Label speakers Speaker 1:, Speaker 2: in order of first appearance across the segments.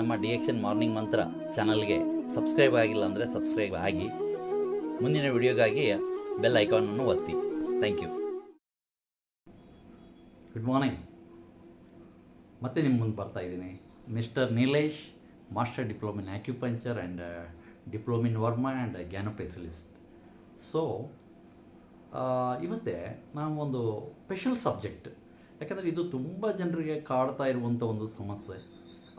Speaker 1: ನಮ್ಮ D XN morning ಮಂತ್ರ ಚಾನಲ್ಗೆ ಸಬ್ಸ್ಕ್ರೈಬ್ ಆಗಿಲ್ಲ ಅಂದರೆ ಸಬ್ಸ್ಕ್ರೈಬ್ ಆಗಿ. ಮುಂದಿನ ವಿಡಿಯೋಗಾಗಿ ಬೆಲ್ ಐಕಾನನ್ನು ಒತ್ತಿ. ಥ್ಯಾಂಕ್ ಯು ಗುಡ್ ಮಾರ್ನಿಂಗ್ ಮತ್ತೆ ನಿಮ್ಮ ಮುಂದೆ ಬರ್ತಾ ಇದ್ದೀನಿ. Mister Nilesh master diploma in acupuncture and diploma in varma and gyno specialist so ಇವತ್ತೇ ನಾವು ಒಂದು ಸ್ಪೆಷಲ್ ಸಬ್ಜೆಕ್ಟ್ ಯಾಕಂದರೆ ಇದು ತುಂಬ ಜನರಿಗೆ ಕಾಡ್ತಾ ಇರುವಂಥ ಒಂದು ಸಮಸ್ಯೆ.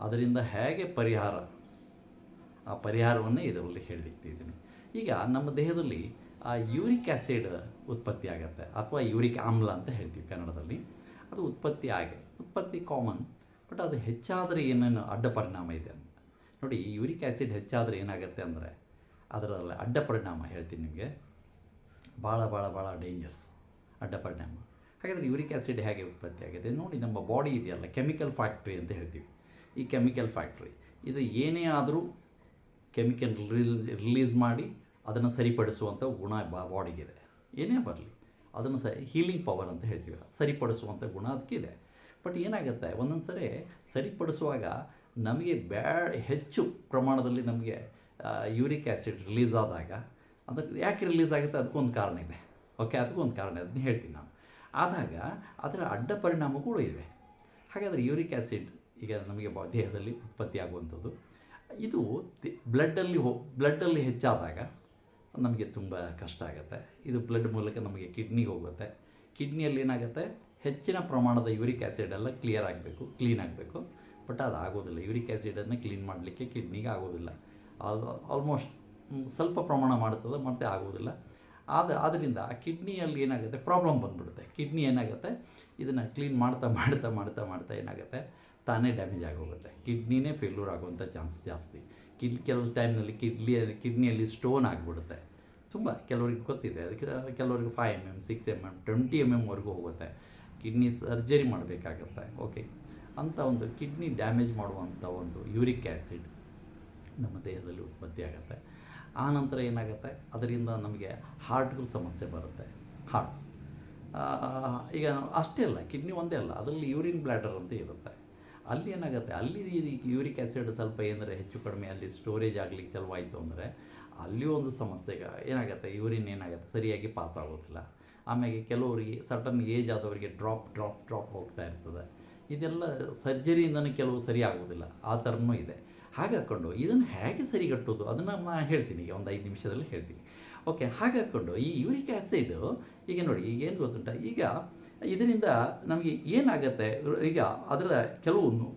Speaker 1: ಅದರಿಂದ ಹೇಗೆ ಪರಿಹಾರ? ಆ ಪರಿಹಾರವನ್ನೇ ಇದರಲ್ಲಿ ಹೇಳಲಿಕ್ತಿದ್ದೀನಿ ಈಗ ನಮ್ಮ ದೇಹದಲ್ಲಿ ಆ ಯೂರಿಕ್ ಆ್ಯಸಿಡ್ ಉತ್ಪತ್ತಿ ಆಗುತ್ತೆ, ಅಥವಾ ಯೂರಿಕ್ ಆಮ್ಲ ಅಂತ ಹೇಳ್ತೀವಿ ಕನ್ನಡದಲ್ಲಿ. ಅದು ಉತ್ಪತ್ತಿ ಆಗಿ, ಉತ್ಪತ್ತಿ ಕಾಮನ್ ಬಟ್ ಅದು ಹೆಚ್ಚಾದರೆ ಏನೇನು ಅಡ್ಡ ಪರಿಣಾಮ ಇದೆ ಅಂತ. ನೋಡಿ ಯೂರಿಕ್ ಆ್ಯಸಿಡ್ ಹೆಚ್ಚಾದರೆ ಏನಾಗುತ್ತೆ ಅಂದರೆ, ಅದರಲ್ಲಿ ಅಡ್ಡ ಪರಿಣಾಮ ಹೇಳ್ತೀನಿ ನಿಮಗೆ. ಭಾಳ ಭಾಳ ಭಾಳ ಡೇಂಜರ್ಸ್ ಅಡ್ಡ ಪರಿಣಾಮ. ಹಾಗಾದರೆ ಯೂರಿಕ್ ಆ್ಯಸಿಡ್ ಹೇಗೆ ಉತ್ಪತ್ತಿ ಆಗಿದೆ? ನೋಡಿ, ನಮ್ಮ ಬಾಡಿ ಇದೆಯಲ್ಲ ಕೆಮಿಕಲ್ ಫ್ಯಾಕ್ಟ್ರಿ ಅಂತ ಹೇಳ್ತೀವಿ. ಈ ಕೆಮಿಕಲ್ ಫ್ಯಾಕ್ಟ್ರಿ. ಇದು ಏನೇ ಆದರೂ ಕೆಮಿಕಲ್ ರಿಲೀಸ್ ಮಾಡಿ ಅದನ್ನು ಸರಿಪಡಿಸುವಂಥ ಗುಣ ಬಾ, ಬಾಡಿಗಿದೆ. ಏನೇ ಬರಲಿ, ಅದನ್ನು ಸ ಹೀಲಿಂಗ್ ಪವರ್ ಅಂತ ಹೇಳ್ತೀವಿ. ಸರಿಪಡಿಸುವಂಥ ಗುಣ ಅದಕ್ಕಿದೆ. ಬಟ್ ಏನಾಗುತ್ತೆ ಒಂದೊಂದು ಸರಿ ಸರಿಪಡಿಸುವಾಗ ನಮಗೆ ಬ್ಯಾಡ್, ಹೆಚ್ಚು ಪ್ರಮಾಣದಲ್ಲಿ ನಮಗೆ ಯೂರಿಕ್ ಆ್ಯಸಿಡ್ ರಿಲೀಸ್ ಆದಾಗ ಅದಕ್ಕೆ ಯಾಕೆ ರಿಲೀಸ್ ಆಗುತ್ತೆ? ಅದಕ್ಕೊಂದು ಕಾರಣ ಇದೆ. ಓಕೆ, ಅದಕ್ಕೊಂದು ಕಾರಣ ಇದೆ ಅದನ್ನ ಹೇಳ್ತೀನಿ ನಾನು. ಆದಾಗ ಅದರ ಅಡ್ಡ ಪರಿಣಾಮಗಳು ಇವೆ. ಹಾಗಾದರೆ ಯೂರಿಕ್ ಆ್ಯಸಿಡ್ ಈಗ ನಮಗೆ ದೇಹದಲ್ಲಿ ಉತ್ಪತ್ತಿ ಆಗುವಂಥದ್ದು. ಇದು ಬ್ಲಡ್ಡಲ್ಲಿ ಹೋ ಬ್ಲಡ್ಡಲ್ಲಿ ಹೆಚ್ಚಾದಾಗ ನಮಗೆ ತುಂಬ ಕಷ್ಟ ಆಗುತ್ತೆ. ಇದು ಬ್ಲಡ್ ಮೂಲಕ ನಮಗೆ ಕಿಡ್ನಿಗೆ ಹೋಗುತ್ತೆ. ಕಿಡ್ನಿಯಲ್ಲಿ ಏನಾಗುತ್ತೆ? ಹೆಚ್ಚಿನ ಪ್ರಮಾಣದ ಯೂರಿಕ್ ಆ್ಯಸಿಡ್ ಎಲ್ಲ ಕ್ಲಿಯರ್ ಆಗಬೇಕು, ಕ್ಲೀನ್ ಆಗಬೇಕು. ಬಟ್ ಅದು ಆಗೋದಿಲ್ಲ. ಯೂರಿಕ್ ಆ್ಯಸಿಡನ್ನು ಕ್ಲೀನ್ ಮಾಡಲಿಕ್ಕೆ ಕಿಡ್ನಿಗೆ ಆಗೋದಿಲ್ಲ. ಅದು ಆಲ್ಮೋಸ್ಟ್ ಸ್ವಲ್ಪ ಪ್ರಮಾಣ ಮಾಡುತ್ತದೆ ಮತ್ತೆ ಆಗೋದಿಲ್ಲ. ಆದ ಆದ್ದರಿಂದ ಆ ಕಿಡ್ನಿಯಲ್ಲಿ ಏನಾಗುತ್ತೆ? ಪ್ರಾಬ್ಲಮ್ ಬಂದ್ಬಿಡುತ್ತೆ. ಕಿಡ್ನಿ ಏನಾಗುತ್ತೆ? ಇದನ್ನು ಕ್ಲೀನ್ ಮಾಡ್ತಾ ಮಾಡ್ತಾ ಮಾಡ್ತಾ ಮಾಡ್ತಾ ಏನಾಗುತ್ತೆ? ತಾನೇ ಡ್ಯಾಮೇಜ್ ಆಗೋಗುತ್ತೆ. ಕಿಡ್ನಿನೇ ಫೇಲ್ಯೂರ್ ಆಗುವಂಥ ಚಾನ್ಸ್ ಜಾಸ್ತಿ. ಕಿಡ್ ಕೆಲವು ಟೈಮ್ನಲ್ಲಿ ಕಿಡ್ಲಿ ಕಿಡ್ನಿಯಲ್ಲಿ ಸ್ಟೋನ್ ಆಗಿಬಿಡುತ್ತೆ. ತುಂಬ ಕೆಲವರಿಗೆ ಗೊತ್ತಿದೆ. ಅದಕ್ಕೆ ಕೆಲವರಿಗೆ five M M six M M twenty M ಎಮ್ವರೆಗೂ ಹೋಗುತ್ತೆ. ಕಿಡ್ನಿ ಸರ್ಜರಿ ಮಾಡಬೇಕಾಗತ್ತೆ. ಓಕೆ ಅಂಥ ಒಂದು ಕಿಡ್ನಿ ಡ್ಯಾಮೇಜ್ ಮಾಡುವಂಥ ಒಂದು ಯೂರಿಕ್ ಆ್ಯಸಿಡ್ ನಮ್ಮ ದೇಹದಲ್ಲಿ ಉತ್ಪತ್ತಿ ಆಗುತ್ತೆ. ಆ ನಂತರ ಏನಾಗುತ್ತೆ? ಅದರಿಂದ ನಮಗೆ ಹಾರ್ಟ್ಗೂ ಸಮಸ್ಯೆ ಬರುತ್ತೆ. ಹಾರ್ಟ್ ಈಗ ಅಷ್ಟೇ ಅಲ್ಲ ಕಿಡ್ನಿ ಒಂದೇ ಅಲ್ಲ. ಅದರಲ್ಲಿ ಯೂರಿನ್ ಬ್ಲ್ಯಾಡರ್ ಅಂತ ಇರುತ್ತೆ. ಅಲ್ಲಿ ಏನಾಗುತ್ತೆ? ಅಲ್ಲಿ ಯೂರಿಕ್ ಆ್ಯಸಿಡ್ ಸ್ವಲ್ಪ ಏನಾದರೆ ಹೆಚ್ಚು ಕಡಿಮೆ ಅಲ್ಲಿ ಸ್ಟೋರೇಜ್ ಆಗಲಿಕ್ಕೆ ಚಲವಾಯಿತು ಅಂದರೆ ಅಲ್ಲಿ ಒಂದು ಸಮಸ್ಯೆ ಏನಾಗುತ್ತೆ? ಯೂರಿನ್ ಏನಾಗುತ್ತೆ? ಸರಿಯಾಗಿ ಪಾಸ್ ಆಗೋದಿಲ್ಲ. ಆಮೇಲೆ ಕೆಲವರಿಗೆ ಸಡನ್ ಏಜ್ ಆದವರಿಗೆ ಡ್ರಾಪ್ ಡ್ರಾಪ್ ಡ್ರಾಪ್ ಹೋಗ್ತಾ ಇರ್ತದೆ. ಇದೆಲ್ಲ ಸರ್ಜರಿಯಿಂದನೂ ಕೆಲವು ಸರಿ ಆಗೋದಿಲ್ಲ. ಆ ಥರನೂ ಇದೆ. ಹಾಗೆ ಹಾಕ್ಕೊಂಡು ಇದನ್ನು ಹೇಗೆ ಸರಿಗಟ್ಟೋದು ಅದನ್ನು ನಾನು ಹೇಳ್ತೀನಿ ಈಗ, ಒಂದು ಐದು ನಿಮಿಷದಲ್ಲಿ ಹೇಳ್ತೀನಿ. ಓಕೆ ಹಾಗೆ ಹಾಕ್ಕೊಂಡು ಈ ಯೂರಿಕ್ ಆ್ಯಸಿಡ್ ಈಗ ನೋಡಿ, ಈಗ ಏನು ಗೊತ್ತುಂಟ? ಈಗ ಇದರಿಂದ ನಮಗೆ ಏನಾಗುತ್ತೆ? ಈಗ ಅದರ ಕೆಲವೊಂದು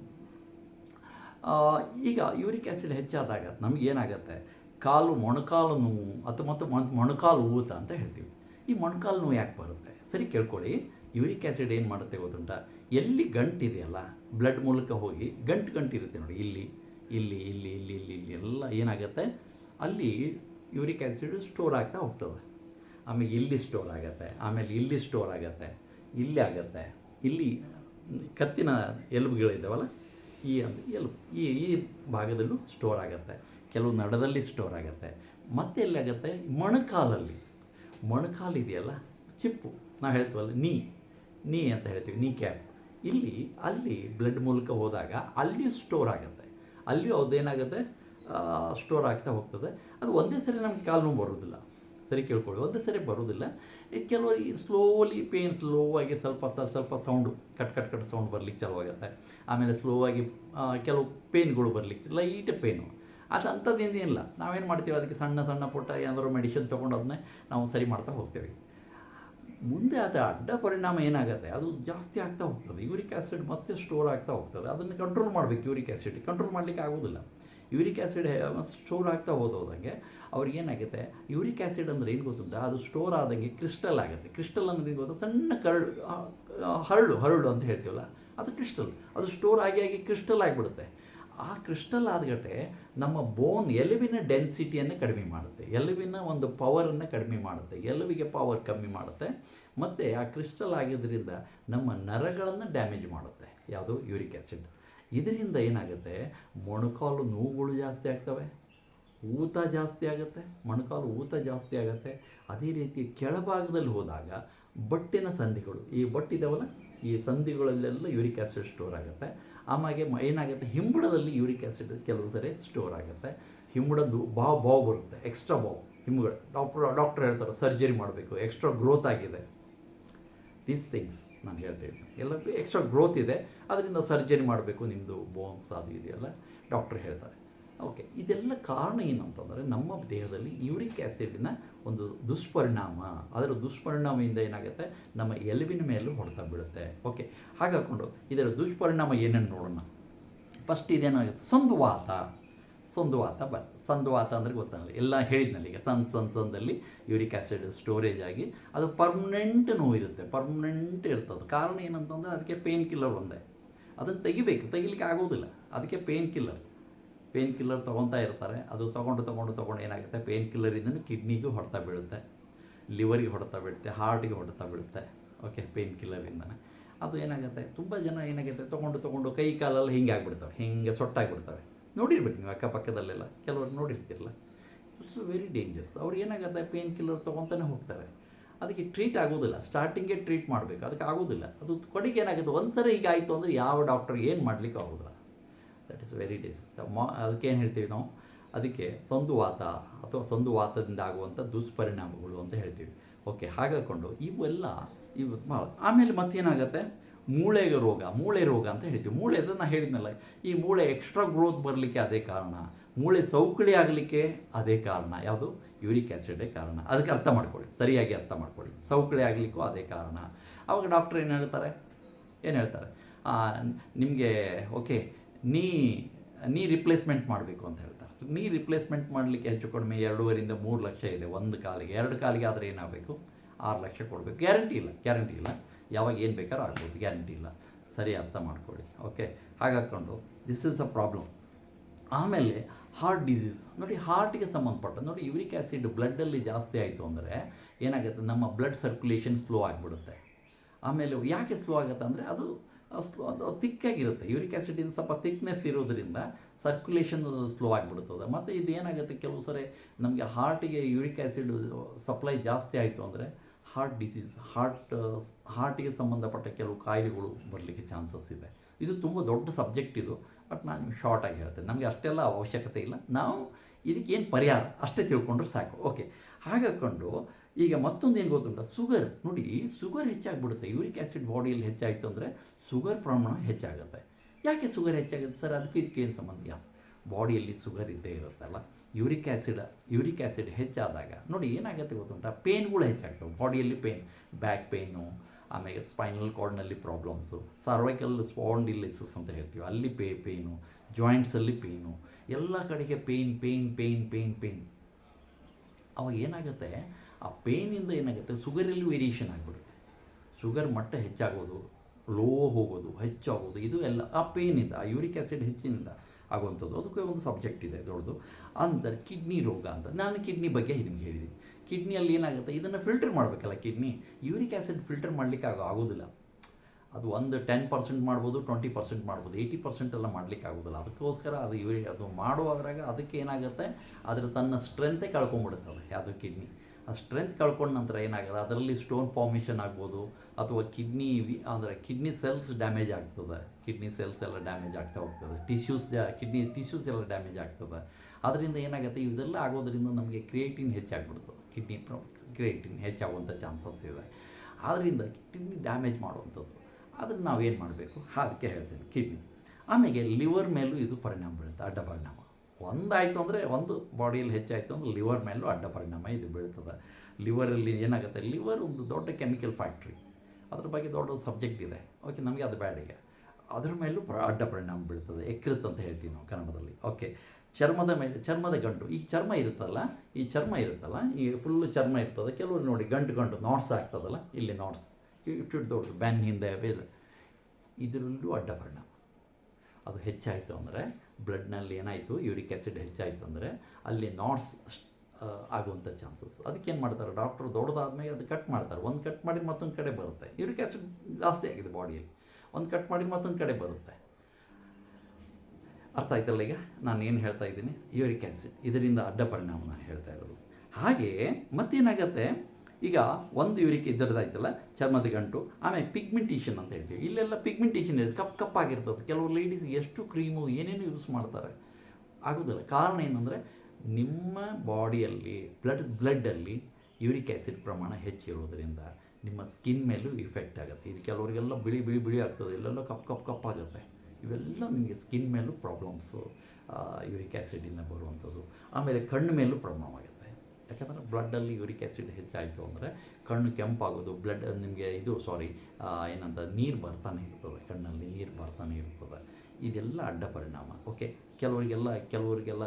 Speaker 1: ಈಗ ಯೂರಿಕ್ ಆ್ಯಸಿಡ್ ಹೆಚ್ಚಾದಾಗ ನಮ್ಗೆ ಏನಾಗುತ್ತೆ? ಕಾಲು ಮೊಣಕಾಲು ನೋವು ಅಥವಾ ಮತ್ತು ಮೊಣ- ಮೊಣಕಾಲು ಊತ ಅಂತ ಹೇಳ್ತೀವಿ. ಈ ಮೊಣಕಾಲು ನೋವು ಯಾಕೆ ಬರುತ್ತೆ? ಸರಿ ಕೇಳ್ಕೊಳ್ಳಿ. ಯೂರಿಕ್ ಆ್ಯಸಿಡ್ ಏನು ಮಾಡುತ್ತೆ ಗೊತ್ತುಂಟ? ಎಲ್ಲಿ ಗಂಟಿದೆಯಲ್ಲ ಬ್ಲಡ್ ಮೂಲಕ ಹೋಗಿ ಗಂಟು ಗಂಟು ಇರುತ್ತೆ ನೋಡಿ, ಇಲ್ಲಿ ಇಲ್ಲಿ ಇಲ್ಲಿ ಇಲ್ಲಿ ಇಲ್ಲಿ ಇಲ್ಲಿ ಎಲ್ಲ ಏನಾಗುತ್ತೆ? ಅಲ್ಲಿ ಯೂರಿಕ್ ಆ್ಯಸಿಡ್ ಸ್ಟೋರ್ ಆಗ್ತಾ ಹೋಗ್ತದೆ. ಆಮೇಲೆ ಇಲ್ಲಿ ಸ್ಟೋರ್ ಆಗುತ್ತೆ, ಆಮೇಲೆ ಇಲ್ಲಿ ಸ್ಟೋರ್ ಆಗುತ್ತೆ. ಇಲ್ಲಿ ಆಗುತ್ತೆ. ಇಲ್ಲಿ ಕತ್ತಿನ ಎಲುಬುಗಳಿದ್ದಾವಲ್ಲ ಈ ಎಲುಬು, ಈ ಈ ಭಾಗದಲ್ಲೂ ಸ್ಟೋರ್ ಆಗುತ್ತೆ. ಕೆಲವು ನಡದಲ್ಲಿ ಸ್ಟೋರ್ ಆಗುತ್ತೆ. ಮತ್ತೆ ಎಲ್ಲಿಯಾಗುತ್ತೆ ಮೊಣಕಾಲಲ್ಲಿ. ಮೊಣಕಾಲು ಇದೆಯಲ್ಲ? ಚಿಪ್ಪು. ನಾವು ಹೇಳ್ತೀವಲ್ಲ, ನೀ ನೀ ಅಂತ ಹೇಳ್ತೀವಿ, ನೀ ಕ್ಯಾಪ್ ಇಲ್ಲಿ, ಅಲ್ಲಿ ಬ್ಲಡ್ ಮೂಲಕ ಹೋದಾಗ ಅಲ್ಲಿಯೂ ಸ್ಟೋರ್ ಆಗುತ್ತೆ. ಅಲ್ಲಿಯೂ ಅದೇನಾಗುತ್ತೆ ಸ್ಟೋರ್ ಆಗ್ತಾ ಹೋಗ್ತದೆ. ಅದು ಒಂದೇ ಸರಿ ನಮಗೆ ಕಾಲು ಬರೋದಿಲ್ಲ ಸರಿ ಕೇಳ್ಕೊಳ್ಳಿ ಒಂದೇ ಸರಿ ಬರೋದಿಲ್ಲ ಈ ಕೆಲವರಿಗೆ ಸ್ಲೋಲಿ ಪೇನ್ ಸ್ಲೋ ಆಗಿ ಸ್ವಲ್ಪ ಸ್ವಲ್ಪ ಸ್ವಲ್ಪ sound cut cut cut sound ಬರಲಿಕ್ಕೆ ಚಾಲು ಆಗುತ್ತೆ ಆಮೇಲೆ ಸ್ಲೋ ಆಗಿ ಕೆಲವು ಪೇನ್ಗಳು ಬರಲಿಕ್ಕೆ ಲೈಟ್ ಪೇನು ಅದು ಅಂಥದ್ದೇನಿಲ್ಲ ನಾವೇನು ಮಾಡ್ತೀವಿ? ಅದಕ್ಕೆ ಸಣ್ಣ ಸಣ್ಣ ಪುಟ್ಟ ಏನಾದರೂ ಮೆಡಿಷನ್ ತೊಗೊಂಡು ಅದನ್ನೇ ನಾವು ಸರಿ ಮಾಡ್ತಾ ಹೋಗ್ತೇವೆ. ಮುಂದೆ ಅದು ಅಡ್ಡ ಪರಿಣಾಮ ಏನಾಗುತ್ತೆ? ಅದು ಜಾಸ್ತಿ ಆಗ್ತಾ ಹೋಗ್ತದೆ. ಯೂರಿಕ್ ಆ್ಯಸಿಡ್ ಮತ್ತೆ ಸ್ಟೋರ್ ಆಗ್ತಾ ಹೋಗ್ತದೆ. ಅದನ್ನು ಕಂಟ್ರೋಲ್ ಮಾಡಬೇಕು ಯೂರಿಕ್ ಆ್ಯಸಿಡ್ ಕಂಟ್ರೋಲ್ ಮಾಡಲಿಕ್ಕೆ ಆಗೋದಿಲ್ಲ ಯೂರಿಕ್ ಆ್ಯಸಿಡ್ ಸ್ಟೋರ್ ಆಗ್ತಾ ಹೋದಂಗೆ ಅವ್ರಿಗೆ ಏನಾಗುತ್ತೆ? ಯೂರಿಕ್ ಆ್ಯಸಿಡ್ ಅಂದರೆ ಏನು ಗೊತ್ತುಂಟ? ಅದು ಸ್ಟೋರ್ ಆದಂಗೆ ಕ್ರಿಸ್ಟಲ್ ಆಗುತ್ತೆ. ಕ್ರಿಸ್ಟಲ್ ಅಂದರೆ ಏನು ಗೊತ್ತಾ? ಸಣ್ಣ ಕರಳು ಹರಳು ಹರಳು ಅಂತ ಹೇಳ್ತೀವಲ್ಲ? ಅದು ಕ್ರಿಸ್ಟಲ್. ಅದು ಸ್ಟೋರ್ ಆಗಿ ಆಗಿ ಕ್ರಿಸ್ಟಲ್ ಆಗಿಬಿಡುತ್ತೆ. ಆ ಕ್ರಿಸ್ಟಲ್ ಆದಗಟ್ಟೆ ನಮ್ಮ ಬೋನ್ ಎಲುಬಿನ ಡೆನ್ಸಿಟಿಯನ್ನು ಕಡಿಮೆ ಮಾಡುತ್ತೆ. ಎಲುಬಿನ ಒಂದು ಪವರನ್ನು ಕಡಿಮೆ ಮಾಡುತ್ತೆ. ಎಲುಬಿಗೆ ಪವರ್ ಕಮ್ಮಿ ಮಾಡುತ್ತೆ. ಮತ್ತು ಆ ಕ್ರಿಸ್ಟಲ್ ಆಗಿದ್ದರಿಂದ ನಮ್ಮ ನರಗಳನ್ನು ಡ್ಯಾಮೇಜ್ ಮಾಡುತ್ತೆ. ಯಾವುದು? ಯೂರಿಕ್ ಆ್ಯಸಿಡ್ ಇದರಿಂದ ಏನಾಗುತ್ತೆ? ಮೊಣಕಾಲು ನೋವುಗಳು ಜಾಸ್ತಿ ಆಗ್ತವೆ, ಊತ ಜಾಸ್ತಿ ಆಗುತ್ತೆ, ಮೊಣಕಾಲು ಊತ ಜಾಸ್ತಿ ಆಗುತ್ತೆ. ಅದೇ ರೀತಿ ಕೆಳಭಾಗದಲ್ಲಿ ಹೋದಾಗ ಬಟ್ಟಿನ ಸಂಧಿಗಳು, ಈ ಬಟ್ಟಿದಾವಲ್ಲ, ಈ ಸಂಧಿಗಳಲ್ಲೆಲ್ಲ ಯೂರಿಕ್ ಆ್ಯಸಿಡ್ ಸ್ಟೋರ್ ಆಗುತ್ತೆ. ಆಮೇಲೆ ಏನಾಗುತ್ತೆ? ಹಿಂಬುಡದಲ್ಲಿ ಯೂರಿಕ್ ಆ್ಯಸಿಡ್ ಕೆಲವು ಸರಿ ಸ್ಟೋರ್ ಆಗುತ್ತೆ. ಹಿಂಬುಡದ್ದು ಬಾವು ಬಾವು ಬರುತ್ತೆ ಎಕ್ಸ್ಟ್ರಾ ಬಾವು. ಹಿಂಬಡ, ಡಾಕ್ಟ್ರ್, ಡಾಕ್ಟರ್ ಹೇಳ್ತಾರೆ ಸರ್ಜರಿ ಮಾಡಬೇಕು ಎಕ್ಸ್ಟ್ರಾ ಗ್ರೋತ್ ಆಗಿದೆ. ದೀಸ್ ಥಿಂಗ್ಸ್ ನಾನು ಹೇಳ್ತೀನಿ ಎಲ್ಲ ಎಕ್ಸ್ಟ್ರಾ ಗ್ರೋತ್ ಇದೆ. ಅದರಿಂದ ಸರ್ಜರಿ ಮಾಡಬೇಕು ನಿಮ್ಮದು ಬೋನ್ಸ್ ಅದು ಇದೆಯಲ್ಲ ಡಾಕ್ಟ್ರ್ ಹೇಳ್ತಾರೆ. ಓಕೆ ಇದೆಲ್ಲ ಕಾರಣ ಏನಂತಂದರೆ ನಮ್ಮ ದೇಹದಲ್ಲಿ ಯೂರಿಕ್ ಆ್ಯಸಿಡಿನ ಒಂದು ದುಷ್ಪರಿಣಾಮ, ಅದರ ದುಷ್ಪರಿಣಾಮದಿಂದ ಏನಾಗುತ್ತೆ? ನಮ್ಮ ಎಲುಬಿನ ಮೇಲೂ ಹೊಡೆತ ಬೀಳುತ್ತೆ. ಓಕೆ ಹಾಗಾಕೊಂಡು ಇದರ ದುಷ್ಪರಿಣಾಮ ಏನೇನು ನೋಡೋಣ? ಫಸ್ಟ್ ಇದೇನಾಗುತ್ತೆ? ಸಂದುವಾತ. ಸಂದುವಾತ ಬ, ಸಂದುವಾತ ಅಂದರೆ ಗೊತ್ತಾಗಲ್ಲ. ಎಲ್ಲ ಹೇಳಿದ್ನಲ್ಲ ಈಗ. ಸಣ್ಣ ಸಣ್ಣ ಸಣ್ಣದಲ್ಲಿ ಯೂರಿಕ್ ಆ್ಯಸಿಡ್ ಸ್ಟೋರೇಜ್ ಆಗಿ ಅದು ಪರ್ಮನೆಂಟ್ ನೋವು ಇರುತ್ತೆ ಪರ್ಮನೆಂಟ್ ಇರ್ತದೆ. ಕಾರಣ ಏನಂತಂದರೆ ಅದಕ್ಕೆ ಪೇನ್ ಕಿಲ್ಲರ್ ಒಂದೇ. ಅದನ್ನು ತೆಗಿಬೇಕು. ತೆಗಿಲಿಕ್ಕೆ ಆಗೋದಿಲ್ಲ. ಅದಕ್ಕೆ ಪೇನ್ ಕಿಲ್ಲರ್ ಪೇನ್ ಕಿಲ್ಲರ್ ತೊಗೊತಾ ಇರ್ತಾರೆ. ಅದು ತೊಗೊಂಡು ತೊಗೊಂಡು ತೊಗೊಂಡು ಏನಾಗುತ್ತೆ? ಪೇನ್ ಕಿಲ್ಲರಿಂದನೂ ಕಿಡ್ನಿಗೂ ಹೊಡೆತ ಬೀಳುತ್ತೆ. ಲಿವರಿಗೆ ಹೊಡೆತ ಬೀಳುತ್ತೆ. ಹಾರ್ಟಿಗೆ ಹೊಡೆತ ಬೀಳುತ್ತೆ. ಓಕೆ ಪೇನ್ ಕಿಲ್ಲರಿಂದನೇ ಅದು ಏನಾಗುತ್ತೆ? ತುಂಬ ಜನ ಏನಾಗುತ್ತೆ? ತೊಗೊಂಡು ತೊಗೊಂಡು ಕೈ ಕಾಲಲ್ಲಿ ಹಿಂಗೆ ಆಗಿಬಿಡ್ತವೆ. ಹಿಂಗೆ ಸೊಟ್ಟಾಗ್ಬಿಡ್ತವೆ. ನೋಡಿರ್ಬೇಕು ನೀವು ಅಕ್ಕಪಕ್ಕದಲ್ಲೆಲ್ಲ. ಕೆಲವರು ನೋಡಿರ್ತಿರಲ್ಲ. ಇಟ್ಸ್ ವೆರಿ ಡೇಂಜರ್ಸ್ ಅವ್ರು ಏನಾಗುತ್ತೆ ಪೇನ್ ಕಿಲ್ಲರ್ ತೊಗೊತಾನೆ ಹೋಗ್ತಾರೆ. ಅದಕ್ಕೆ ಟ್ರೀಟ್ ಆಗೋದಿಲ್ಲ. ಸ್ಟಾರ್ಟಿಂಗೆ ಟ್ರೀಟ್ ಮಾಡಬೇಕು. ಅದಕ್ಕೆ ಆಗೋದಿಲ್ಲ. ಅದು ಕೊಡಿಗೆ ಏನಾಗುತ್ತೆ ಒಂದು ಸರಿ ಈಗ ಆಯಿತು ಅಂದರೆ ಯಾವ ಡಾಕ್ಟರ್ ಏನು ಮಾಡಲಿಕ್ಕೆ ಆಗೋದಿಲ್ಲ. ದಟ್ ಇಸ್ ವೆರಿ ಡೇಸ್ ಮಾ ಅದಕ್ಕೆ ಏನು ಹೇಳ್ತೀವಿ ನಾವು? ಅದಕ್ಕೆ ಸಂದುವಾತ ಅಥವಾ ಸಂದುವಾತದಿಂದ ಆಗುವಂಥ ದುಷ್ಪರಿಣಾಮಗಳು ಅಂತ ಹೇಳ್ತೀವಿ. ಓಕೆ ಹಾಗಾಕೊಂಡು ಇವೆಲ್ಲ ಇವು ಭಾಳ ಆಮೇಲೆ ಮತ್ತೇನಾಗುತ್ತೆ? ಮೂಳೆ ರೋಗ ಮೂಳೆ ರೋಗ ಅಂತ ಹೇಳ್ತೀವಿ. ಮೂಳೆ ಅದನ್ನು ನಾನು ಹೇಳಿದ್ನಲ್ಲ, ಈ ಮೂಳೆ ಎಕ್ಸ್ಟ್ರಾ ಗ್ರೋತ್ ಬರಲಿಕ್ಕೆ ಅದೇ ಕಾರಣ. ಮೂಳೆ ಸೌಕಳಿ ಆಗಲಿಕ್ಕೆ ಅದೇ ಕಾರಣ. ಯಾವುದು? ಯೂರಿಕ್ ಆ್ಯಸಿಡೇ ಕಾರಣ. ಅದಕ್ಕೆ ಅರ್ಥ ಮಾಡ್ಕೊಳ್ಳಿ. ಸರಿಯಾಗಿ ಅರ್ಥ ಮಾಡ್ಕೊಳ್ಳಿ. ಸೌಕಳಿ ಆಗಲಿಕ್ಕೂ ಅದೇ ಕಾರಣ. ಆವಾಗ ಡಾಕ್ಟ್ರ್ ಏನು ಹೇಳ್ತಾರೆ? ಏನು ಹೇಳ್ತಾರೆ? ನಿಮಗೆ ಓಕೆ ನೀ ನೀ ರಿಪ್ಲೇಸ್ಮೆಂಟ್ ಮಾಡಬೇಕು ಅಂತ ಹೇಳ್ತಾರೆ. ನೀ ರಿಪ್ಲೇಸ್ಮೆಂಟ್ ಮಾಡಲಿಕ್ಕೆ ಹೆಚ್ಚು ಕಡಿಮೆ ಎರಡೂವರಿಂದ ಮೂರು ಲಕ್ಷ ಇದೆ. ಒಂದು ಕಾಲಿಗೆ. ಎರಡು ಕಾಲಿಗೆ ಆದರೆ ಏನಾಗಬೇಕು ಆರು ಲಕ್ಷ ಕೊಡಬೇಕು. ಗ್ಯಾರಂಟಿ ಇಲ್ಲ. ಗ್ಯಾರಂಟಿ ಇಲ್ಲ. ಯಾವಾಗ ಏನು ಬೇಕಾದ್ರೂ ಆಗ್ಬೋದು ಗ್ಯಾರಂಟಿ ಇಲ್ಲ. ಸರಿ ಅರ್ಥ ಮಾಡ್ಕೊಳ್ಳಿ ಓಕೆ ಹಾಗಾಕೊಂಡು ದಿಸ್ ಇಸ್ ಅ ಪ್ರಾಬ್ಲಮ್ ಆಮೇಲೆ ಹಾರ್ಟ್ ಡಿಸೀಸ್ ನೋಡಿ ಹಾರ್ಟಿಗೆ ಸಂಬಂಧಪಟ್ಟ, ನೋಡಿ ಯೂರಿಕ್ ಆ್ಯಸಿಡ್ ಬ್ಲಡ್ಡಲ್ಲಿ ಜಾಸ್ತಿ ಆಯಿತು ಅಂದರೆ ಏನಾಗುತ್ತೆ, ನಮ್ಮ ಬ್ಲಡ್ ಸರ್ಕ್ಯುಲೇಷನ್ ಸ್ಲೋ ಆಗಿಬಿಡುತ್ತೆ. ಆಮೇಲೆ ಯಾಕೆ ಸ್ಲೋ ಆಗುತ್ತೆ ಅಂದರೆ ಅದು ಸ್ಲೋ ಅದು ತಿಕ್ಕಾಗಿರುತ್ತೆ. ಯೂರಿಕ್ ಆ್ಯಸಿಡಿನ ಸ್ವಲ್ಪ ತಿಕ್ನೆಸ್ ಇರೋದ್ರಿಂದ ಸರ್ಕ್ಯುಲೇಷನ್ ಸ್ಲೋ ಆಗಿಬಿಡುತ್ತದೆ ಮತ್ತು ಇದು ಏನಾಗುತ್ತೆ, ಕೆಲವು ಸರಿ ನಮಗೆ ಹಾರ್ಟಿಗೆ ಯೂರಿಕ್ ಆ್ಯಸಿಡ್ ಸಪ್ಲೈ ಜಾಸ್ತಿ ಆಯಿತು ಅಂದರೆ ಹಾರ್ಟ್ ಡಿಸೀಸ್ ಹಾರ್ಟ್ ಹಾರ್ಟಿಗೆ ಸಂಬಂಧಪಟ್ಟ ಕೆಲವು ಕಾಯಿಲೆಗಳು ಬರಲಿಕ್ಕೆ ಚಾನ್ಸಸ್ ಇದೆ. ಇದು ತುಂಬ ದೊಡ್ಡ ಸಬ್ಜೆಕ್ಟ್ ಇದು ಬಟ್ ನಾನು ಶಾರ್ಟಾಗಿ ಹೇಳ್ತೇನೆ. ನಮಗೆ ಅಷ್ಟೆಲ್ಲ ಅವಶ್ಯಕತೆ ಇಲ್ಲ. ನಾವು ಏನು ಪರಿಹಾರ? ಅಷ್ಟೇ ತಿಳ್ಕೊಂಡ್ರೆ ಸಾಕು. ಓಕೆ ಹಾಗಾಕೊಂಡು ಈಗ ಮತ್ತೊಂದು ಏನು ಗೊತ್ತುಂಟ? ಸುಗರ್ ನೋಡಿ ಸುಗರ್ ಹೆಚ್ಚಾಗ್ಬಿಡುತ್ತೆ. ಯೂರಿಕ್ ಆ್ಯಸಿಡ್ ಬಾಡಿಯಲ್ಲಿ ಹೆಚ್ಚಾಯಿತು ಅಂದರೆ ಸುಗರ್ ಪ್ರಮಾಣ ಹೆಚ್ಚಾಗುತ್ತೆ. ಯಾಕೆ ಸುಗರ್ ಹೆಚ್ಚಾಗುತ್ತೆ? ಸರ್, ಅದಕ್ಕೆ ಇದಕ್ಕೆ ಏನು ಸಂಬಂಧ? ಯಾಸ್ ಬಾಡಿಯಲ್ಲಿ ಸುಗರ್ ಇದ್ದೇ ಇರುತ್ತಲ್ಲ, ಯೂರಿಕ್ ಆ್ಯಸಿಡ್ ಯೂರಿಕ್ ಆ್ಯಸಿಡ್ ಹೆಚ್ಚಾದಾಗ, ನೋಡಿ ಏನಾಗುತ್ತೆ ಗೊತ್ತುಂಟ? ಪೇನ್ಗಳು ಹೆಚ್ಚಾಗ್ತವೆ. ಬಾಡಿಯಲ್ಲಿ ಪೇನ್ ಬ್ಯಾಕ್ ಪೇನು ಆಮೇಲೆ ಸ್ಪೈನಲ್ ಕಾರ್ಡ್ನಲ್ಲಿ ಪ್ರಾಬ್ಲಮ್ಸು ಸರ್ವೈಕಲ್ ಸ್ಪಾಂಡಿಲಿಸಿಸ್ ಅಂತ ಹೇಳ್ತೀವಿ. ಅಲ್ಲಿ ಪೇ ಪೇನು ಜಾಯಿಂಟ್ಸಲ್ಲಿ ಪೇನು ಎಲ್ಲ ಕಡೆಗೆ pain pain pain pain pain ಅವಾಗ ಏನಾಗುತ್ತೆ? ಆ ಪೇನಿಂದ ಏನಾಗುತ್ತೆ? ಸುಗರಲ್ಲಿ ವೇರಿಯೇಷನ್ ಆಗಿಬಿಡುತ್ತೆ. ಶುಗರ್ ಮಟ್ಟ ಹೆಚ್ಚಾಗೋದು ಲೋ ಹೋಗೋದು, ಹೆಚ್ಚಾಗೋದು, ಇದು ಎಲ್ಲ ಆ ಪೇನಿಂದ ಆ ಯೂರಿಕ್ ಆ್ಯಸಿಡ್ ಹೆಚ್ಚಿನಿಂದ. ಆಗುವಂಥದ್ದು. ಅದಕ್ಕೆ ಒಂದು ಸಬ್ಜೆಕ್ಟ್ ಇದೆ ದೊಡ್ಡದು. ಅಂದರೆ ಕಿಡ್ನಿ ರೋಗ ಅಂತ. ನಾನು ಕಿಡ್ನಿ ಬಗ್ಗೆ ನಿಮ್ಗೆ ಹೇಳಿದ್ದೀನಿ. ಕಿಡ್ನಿಯಲ್ಲಿ ಏನಾಗುತ್ತೆ? ಇದನ್ನು ಫಿಲ್ಟರ್ ಮಾಡಬೇಕಲ್ಲ ಕಿಡ್ನಿ ಯೂರಿಕ್ ಆ್ಯಸಿಡ್ ಫಿಲ್ಟರ್ ಮಾಡಲಿಕ್ಕೆ ಆಗ ಆಗೋದಿಲ್ಲ. ಅದು ಒಂದು ಟೆನ್ ಪರ್ಸೆಂಟ್ ಮಾಡ್ಬೋದು ಟ್ವೆಂಟಿ ಪರ್ಸೆಂಟ್ ಮಾಡ್ಬೋದು ಏಯ್ಟಿ ಪರ್ಸೆಂಟ್ ಎಲ್ಲ ಮಾಡಲಿಕ್ಕೆ ಆಗೋದಿಲ್ಲ. ಅದಕ್ಕೋಸ್ಕರ ಅದು ಯೂರಿ ಅದು ಮಾಡುವಾದ್ರಾಗ ಅದಕ್ಕೆ ಏನಾಗುತ್ತೆ? ಅದರ ತನ್ನ ಸ್ಟ್ರೆಂತೇ ಕಳ್ಕೊಂಡ್ಬಿಡುತ್ತವೆ ಯಾವುದು ಕಿಡ್ನಿ ಆ ಸ್ಟ್ರೆಂತ್ ಕಳ್ಕೊಂಡ ನಂತರ ಏನಾಗಲ್ಲ, ಅದರಲ್ಲಿ ಸ್ಟೋನ್ ಫಾರ್ಮೇಷನ್ ಆಗ್ಬೋದು, ಅಥವಾ ಕಿಡ್ನಿ ಅಂದರೆ ಕಿಡ್ನಿ ಸೆಲ್ಸ್ ಡ್ಯಾಮೇಜ್ ಆಗ್ತದೆ. ಕಿಡ್ನಿ ಸೆಲ್ಸ್ ಎಲ್ಲ ಡ್ಯಾಮೇಜ್ ಆಗ್ತಾ ಹೋಗ್ತದೆ. ಟಿಶ್ಯೂಸ್ ಕಿಡ್ನಿ ಟಿಶ್ಯೂಸ್ ಎಲ್ಲ ಡ್ಯಾಮೇಜ್ ಆಗ್ತದೆ. ಅದರಿಂದ ಏನಾಗುತ್ತೆ ಇದೆಲ್ಲ ಆಗೋದರಿಂದ ನಮಗೆ ಕ್ರಿಯೇಟಿನ್ ಹೆಚ್ಚಾಗ್ಬಿಡ್ತದೆ ಕಿಡ್ನಿ ಕ್ರಿಯೇಟಿನ್ ಹೆಚ್ಚಾಗುವಂಥ ಚಾನ್ಸಸ್ ಇದೆ. ಆದ್ದರಿಂದ ಕಿಡ್ನಿ ಡ್ಯಾಮೇಜ್ ಮಾಡುವಂಥದ್ದು. ಅದನ್ನು ನಾವೇನು ಮಾಡಬೇಕು? ಅದಕ್ಕೆ ಹೇಳ್ತೀನಿ ಕಿಡ್ನಿ ಆಮೇಲೆ ಲಿವರ್ ಮೇಲೂ ಇದು ಪರಿಣಾಮ ಬೀಳುತ್ತೆ ಅಡ್ಡ ಪರಿಣಾಮ ಒಂದಾಯಿತು ಅಂದರೆ ಒಂದು ಬಾಡಿಯಲ್ಲಿ ಹೆಚ್ಚಾಯಿತು ಅಂದರೆ ಲಿವರ್ ಮೇಲೂ ಅಡ್ಡ ಪರಿಣಾಮ ಇದು ಬೀಳ್ತದೆ. ಲಿವರಲ್ಲಿ ಏನಾಗುತ್ತೆ? ಲಿವರ್ ಒಂದು ದೊಡ್ಡ ಕೆಮಿಕಲ್ ಫ್ಯಾಕ್ಟ್ರಿ ಅದ್ರ ಬಗ್ಗೆ ದೊಡ್ಡ ಸಬ್ಜೆಕ್ಟ್ ಇದೆ. ಓಕೆ ನಮಗೆ ಅದು ಬೇಡ ಈಗ. ಅದ್ರ ಮೇಲೂ ಪ್ರ ಅಡ್ಡ ಪರಿಣಾಮ ಬೀಳ್ತದೆ. ಎಕೃತ್ ಅಂತ ಹೇಳ್ತೀವಿ ನಾವು ಕನ್ನಡದಲ್ಲಿ. ಓಕೆ ಚರ್ಮದ ಮೇಲೆ ಚರ್ಮದ ಗಂಟು. ಈ ಚರ್ಮ ಇರುತ್ತಲ್ಲ, ಈ ಚರ್ಮ ಇರುತ್ತಲ್ಲ, ಈ ಫುಲ್ಲು ಚರ್ಮ ಇರ್ತದೆ. ಕೆಲವರು ನೋಡಿ ಗಂಟು ಗಂಟು ನಾಟ್ಸ್ ಆಗ್ತದಲ್ಲ, ಇಲ್ಲಿ ನಾಟ್ಸ್ ಇಟ್ಟು ದೊಡ್ಡ ಬ್ಯಾನ್ ಹಿಂದೆ ಬೇರೆ ಇದರಲ್ಲೂ ಅಡ್ಡ ಪರಿಣಾಮ. ಅದು ಹೆಚ್ಚಾಯಿತು ಅಂದರೆ ಬ್ಲಡ್ನಲ್ಲಿ ಏನಾಯಿತು? ಯೂರಿಕ್ ಆ್ಯಸಿಡ್ ಹೆಚ್ಚಾಯಿತು ಅಂದರೆ ಅಲ್ಲಿ ನಾಟ್ಸ್ ಆಗುವಂಥ ಚಾನ್ಸಸ್ ಅದಕ್ಕೆ ಏನು ಮಾಡ್ತಾರೆ? ಡಾಕ್ಟ್ರು ದೊಡ್ಡದಾದ್ಮೇಲೆ ಅದು ಕಟ್ ಮಾಡ್ತಾರೆ. ಒಂದು ಕಟ್ ಮಾಡಿ ಮತ್ತೊಂದು ಕಡೆ ಬರುತ್ತೆ. ಯೂರಿಕ್ ಆ್ಯಸಿಡ್ ಜಾಸ್ತಿ ಆಗಿದೆ ಬಾಡಿಯಲ್ಲಿ ಒಂದು ಕಟ್ ಮಾಡಿ ಮತ್ತೊಂದು ಕಡೆ ಬರುತ್ತೆ. ಅರ್ಥ ಆಯ್ತಲ್ಲ ಈಗ? ನಾನು ಏನು ಹೇಳ್ತಾ ಇದ್ದೀನಿ? ಯೂರಿಕ್ ಆ್ಯಸಿಡ್ ಇದರಿಂದ ಅಡ್ಡ ಪರಿಣಾಮ ನಾನು ಹೇಳ್ತಾ ಇರೋದು. ಹಾಗೆ ಮತ್ತೇನಾಗತ್ತೆ? ಈಗ ಒಂದು ಯೂರಿಕ್ ಇದ್ದರದಾಯ್ತಲ್ಲ ಚರ್ಮದ ಗಂಟು, ಆಮೇಲೆ ಪಿಗ್ಮೆಂಟೇಷನ್ ಅಂತ ಹೇಳ್ತೀವಿ. ಇಲ್ಲೆಲ್ಲ ಪಿಗ್ಮೆಂಟೇಷನ್ ಇರುತ್ತೆ, ಕಪ್ ಕಪ್ಪಾಗಿರ್ತದೆ. ಕೆಲವು ಲೇಡೀಸ್ ಎಷ್ಟು ಕ್ರೀಮು ಏನೇನು ಯೂಸ್ ಮಾಡ್ತಾರೆ. ಆಗೋದಿಲ್ಲ. ಕಾರಣ ಏನಂದರೆ, ನಿಮ್ಮ ಬಾಡಿಯಲ್ಲಿ ಬ್ಲಡ್ ಬ್ಲಡ್ಡಲ್ಲಿ ಯೂರಿಕ್ ಆ್ಯಸಿಡ್ ಪ್ರಮಾಣ ಹೆಚ್ಚಿರೋದ್ರಿಂದ ನಿಮ್ಮ ಸ್ಕಿನ್ ಮೇಲೂ ಇಫೆಕ್ಟ್ ಆಗುತ್ತೆ. ಇದು ಕೆಲವರಿಗೆಲ್ಲ ಬಿಳಿ ಬಿಳಿ ಬಿಳಿ ಆಗ್ತದೆ. ಇಲ್ಲೆಲ್ಲ ಕಪ್ ಕಪ್ ಕಪ್ಪಾಗುತ್ತೆ ಇವೆಲ್ಲ ನಿಮಗೆ ಸ್ಕಿನ್ ಮೇಲೂ ಪ್ರಾಬ್ಲಮ್ಸು ಯೂರಿಕ್ ಆ್ಯಸಿಡಿಂದ ಬರುವಂಥದ್ದು. ಆಮೇಲೆ ಕಣ್ಣು ಮೇಲೂ ಪ್ರಾಬ್ಲಮ್ ಆಗುತ್ತೆ. ಯಾಕಂದರೆ ಬ್ಲಡ್ಡಲ್ಲಿ ಯೂರಿಕ್ ಆ್ಯಸಿಡ್ ಹೆಚ್ಚಾಯಿತು ಅಂದರೆ ಕಣ್ಣು ಕೆಂಪಾಗೋದು ಬ್ಲಡ್ ನಿಮಗೆ ಇದು ಸಾರಿ ಏನಂತ, ನೀರು ಬರ್ತಾನೆ ಇರ್ತದೆ, ಕಣ್ಣಲ್ಲಿ ನೀರು ಬರ್ತಾನೆ ಇರ್ತದೆ. ಇದೆಲ್ಲ ಅಡ್ಡ ಪರಿಣಾಮ ಓಕೆ ಕೆಲವರಿಗೆಲ್ಲ ಕೆಲವರಿಗೆಲ್ಲ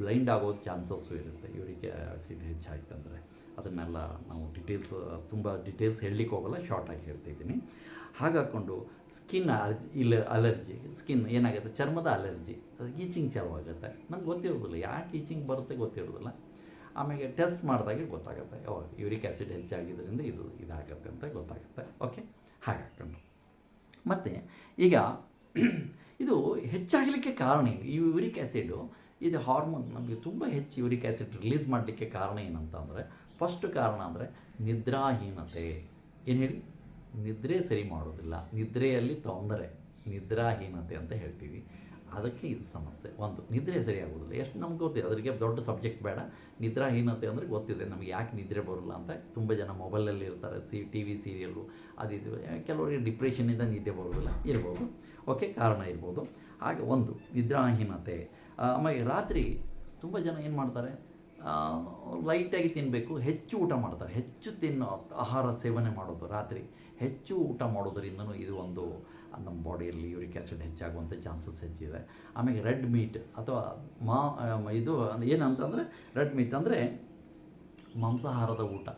Speaker 1: ಬ್ಲೈಂಡ್ ಆಗೋ ಚಾನ್ಸಸ್ಸು ಇರುತ್ತೆ ಯೂರಿಕ್ ಆ್ಯಸಿಡ್ ಹೆಚ್ಚಾಯ್ತು ಅಂದರೆ. ಅದನ್ನೆಲ್ಲ ನಾವು ಡಿಟೇಲ್ಸ್ ತುಂಬ ಡಿಟೇಲ್ಸ್ ಹೇಳಲಿಕ್ಕೆ ಹೋಗಲ್ಲ ಶಾರ್ಟಾಗಿ ಹೇಳ್ತಿದ್ದೀನಿ ಹಾಗಾಕೊಂಡು ಸ್ಕಿನ್ ಇಲ್ಲ ಅಲರ್ಜಿ ಸ್ಕಿನ್ ಏನಾಗುತ್ತೆ? ಚರ್ಮದ ಅಲರ್ಜಿ ಅದು ಚಾಲು ಆಗುತ್ತೆ. ನಮ್ಗೆ ಗೊತ್ತಿರೋದಿಲ್ಲ, ಯಾಕೆ ಈಚಿಂಗ್ ಬರುತ್ತೆ ಗೊತ್ತಿರೋದಿಲ್ಲ. ಆಮೇಲೆ ಟೆಸ್ಟ್ ಮಾಡಿದಾಗೆ ಗೊತ್ತಾಗುತ್ತೆ. ಓ, ಯೂರಿಕ್ ಆ್ಯಸಿಡ್ ಹೆಚ್ಚಾಗಿದ್ದರಿಂದ ಇದು ಇದಾಗುತ್ತೆ ಅಂತ ಗೊತ್ತಾಗುತ್ತೆ. ಓಕೆ? ಹಾಗಾಕೊಂಡು ಮತ್ತು, ಈಗ ಇದು ಹೆಚ್ಚಾಗಲಿಕ್ಕೆ ಕಾರಣ ಏನು? ಈ ಯೂರಿಕ್ ಆ್ಯಸಿಡು ಇದು ಹಾರ್ಮೋನ್ ನಮಗೆ ತುಂಬ ಹೆಚ್ಚು ಯೂರಿಕ್ ಆ್ಯಸಿಡ್ ರಿಲೀಸ್ ಮಾಡಲಿಕ್ಕೆ ಕಾರಣ ಏನಂತಂದರೆ, ಫಸ್ಟ್ ಕಾರಣ ಅಂದರೆ ನಿದ್ರಾಹೀನತೆ. ಏನು ಹೇಳಿ? ನಿದ್ರೆ ಸರಿ ಮಾಡೋದಿಲ್ಲ. ನಿದ್ರೆಯಲ್ಲಿ ತೊಂದರೆ. ನಿದ್ರಾಹೀನತೆ ಅಂತ ಹೇಳ್ತೀವಿ. ಅದಕ್ಕೆ ಇದು ಸಮಸ್ಯೆ. ಒಂದು, ನಿದ್ರೆ ಸರಿಯಾಗೋದಿಲ್ಲ ಎಷ್ಟು ನಮ್ಗೆ ಗೊತ್ತಿದೆ ಅದರಿಗೆ ದೊಡ್ಡ ಸಬ್ಜೆಕ್ಟ್ ಬೇಡ. ನಿದ್ರಾಹೀನತೆ ಅಂದರೆ ಗೊತ್ತಿದೆ. ನಮಗೆ ಯಾಕೆ ನಿದ್ರೆ ಬರೋಲ್ಲ ಅಂತ ತುಂಬ ಜನ ಮೊಬೈಲಲ್ಲಿ ಇರ್ತಾರೆ. ಸಿ ಟಿ ವಿ ಸೀರಿಯಲ್ಲು ಅದಿದು ಕೆಲವರಿಗೆ ಡಿಪ್ರೆಷನಿಂದ ನಿದ್ದೆ ಬರೋದಿಲ್ಲ ಇರ್ಬೋದು. ಓಕೆ ಕಾರಣ ಇರ್ಬೋದು. ಹಾಗೆ ಒಂದು, ನಿದ್ರಾಹೀನತೆ. ಆಮೇಲೆ ರಾತ್ರಿ ತುಂಬ ಜನ ಏನು ಮಾಡ್ತಾರೆ? ಲೈಟಾಗಿ ತಿನ್ನಬೇಕು ಹೆಚ್ಚು ಊಟ ಮಾಡ್ತಾರೆ. ಹೆಚ್ಚು ತಿನ್ನೋ ಆಹಾರ ಸೇವನೆ ಮಾಡೋದು ರಾತ್ರಿ. ಹೆಚ್ಚು ಊಟ ಮಾಡೋದರಿಂದನೂ ಇದು ಒಂದು ನಮ್ಮ ಬಾಡಿಯಲ್ಲಿ ಯೂರಿಕ್ ಆ್ಯಸಿಡ್ ಹೆಚ್ಚಾಗುವಂಥ ಚಾನ್ಸಸ್ ಹೆಚ್ಚಿದೆ. ಆಮೇಲೆ ರೆಡ್ ಮೀಟ್ ಅಥವಾ ಮಾ ಇದು ಏನಂತಂದರೆ ರೆಡ್ ಮೀಟ್ ಅಂದರೆ ಮಾಂಸಾಹಾರದ ಊಟ.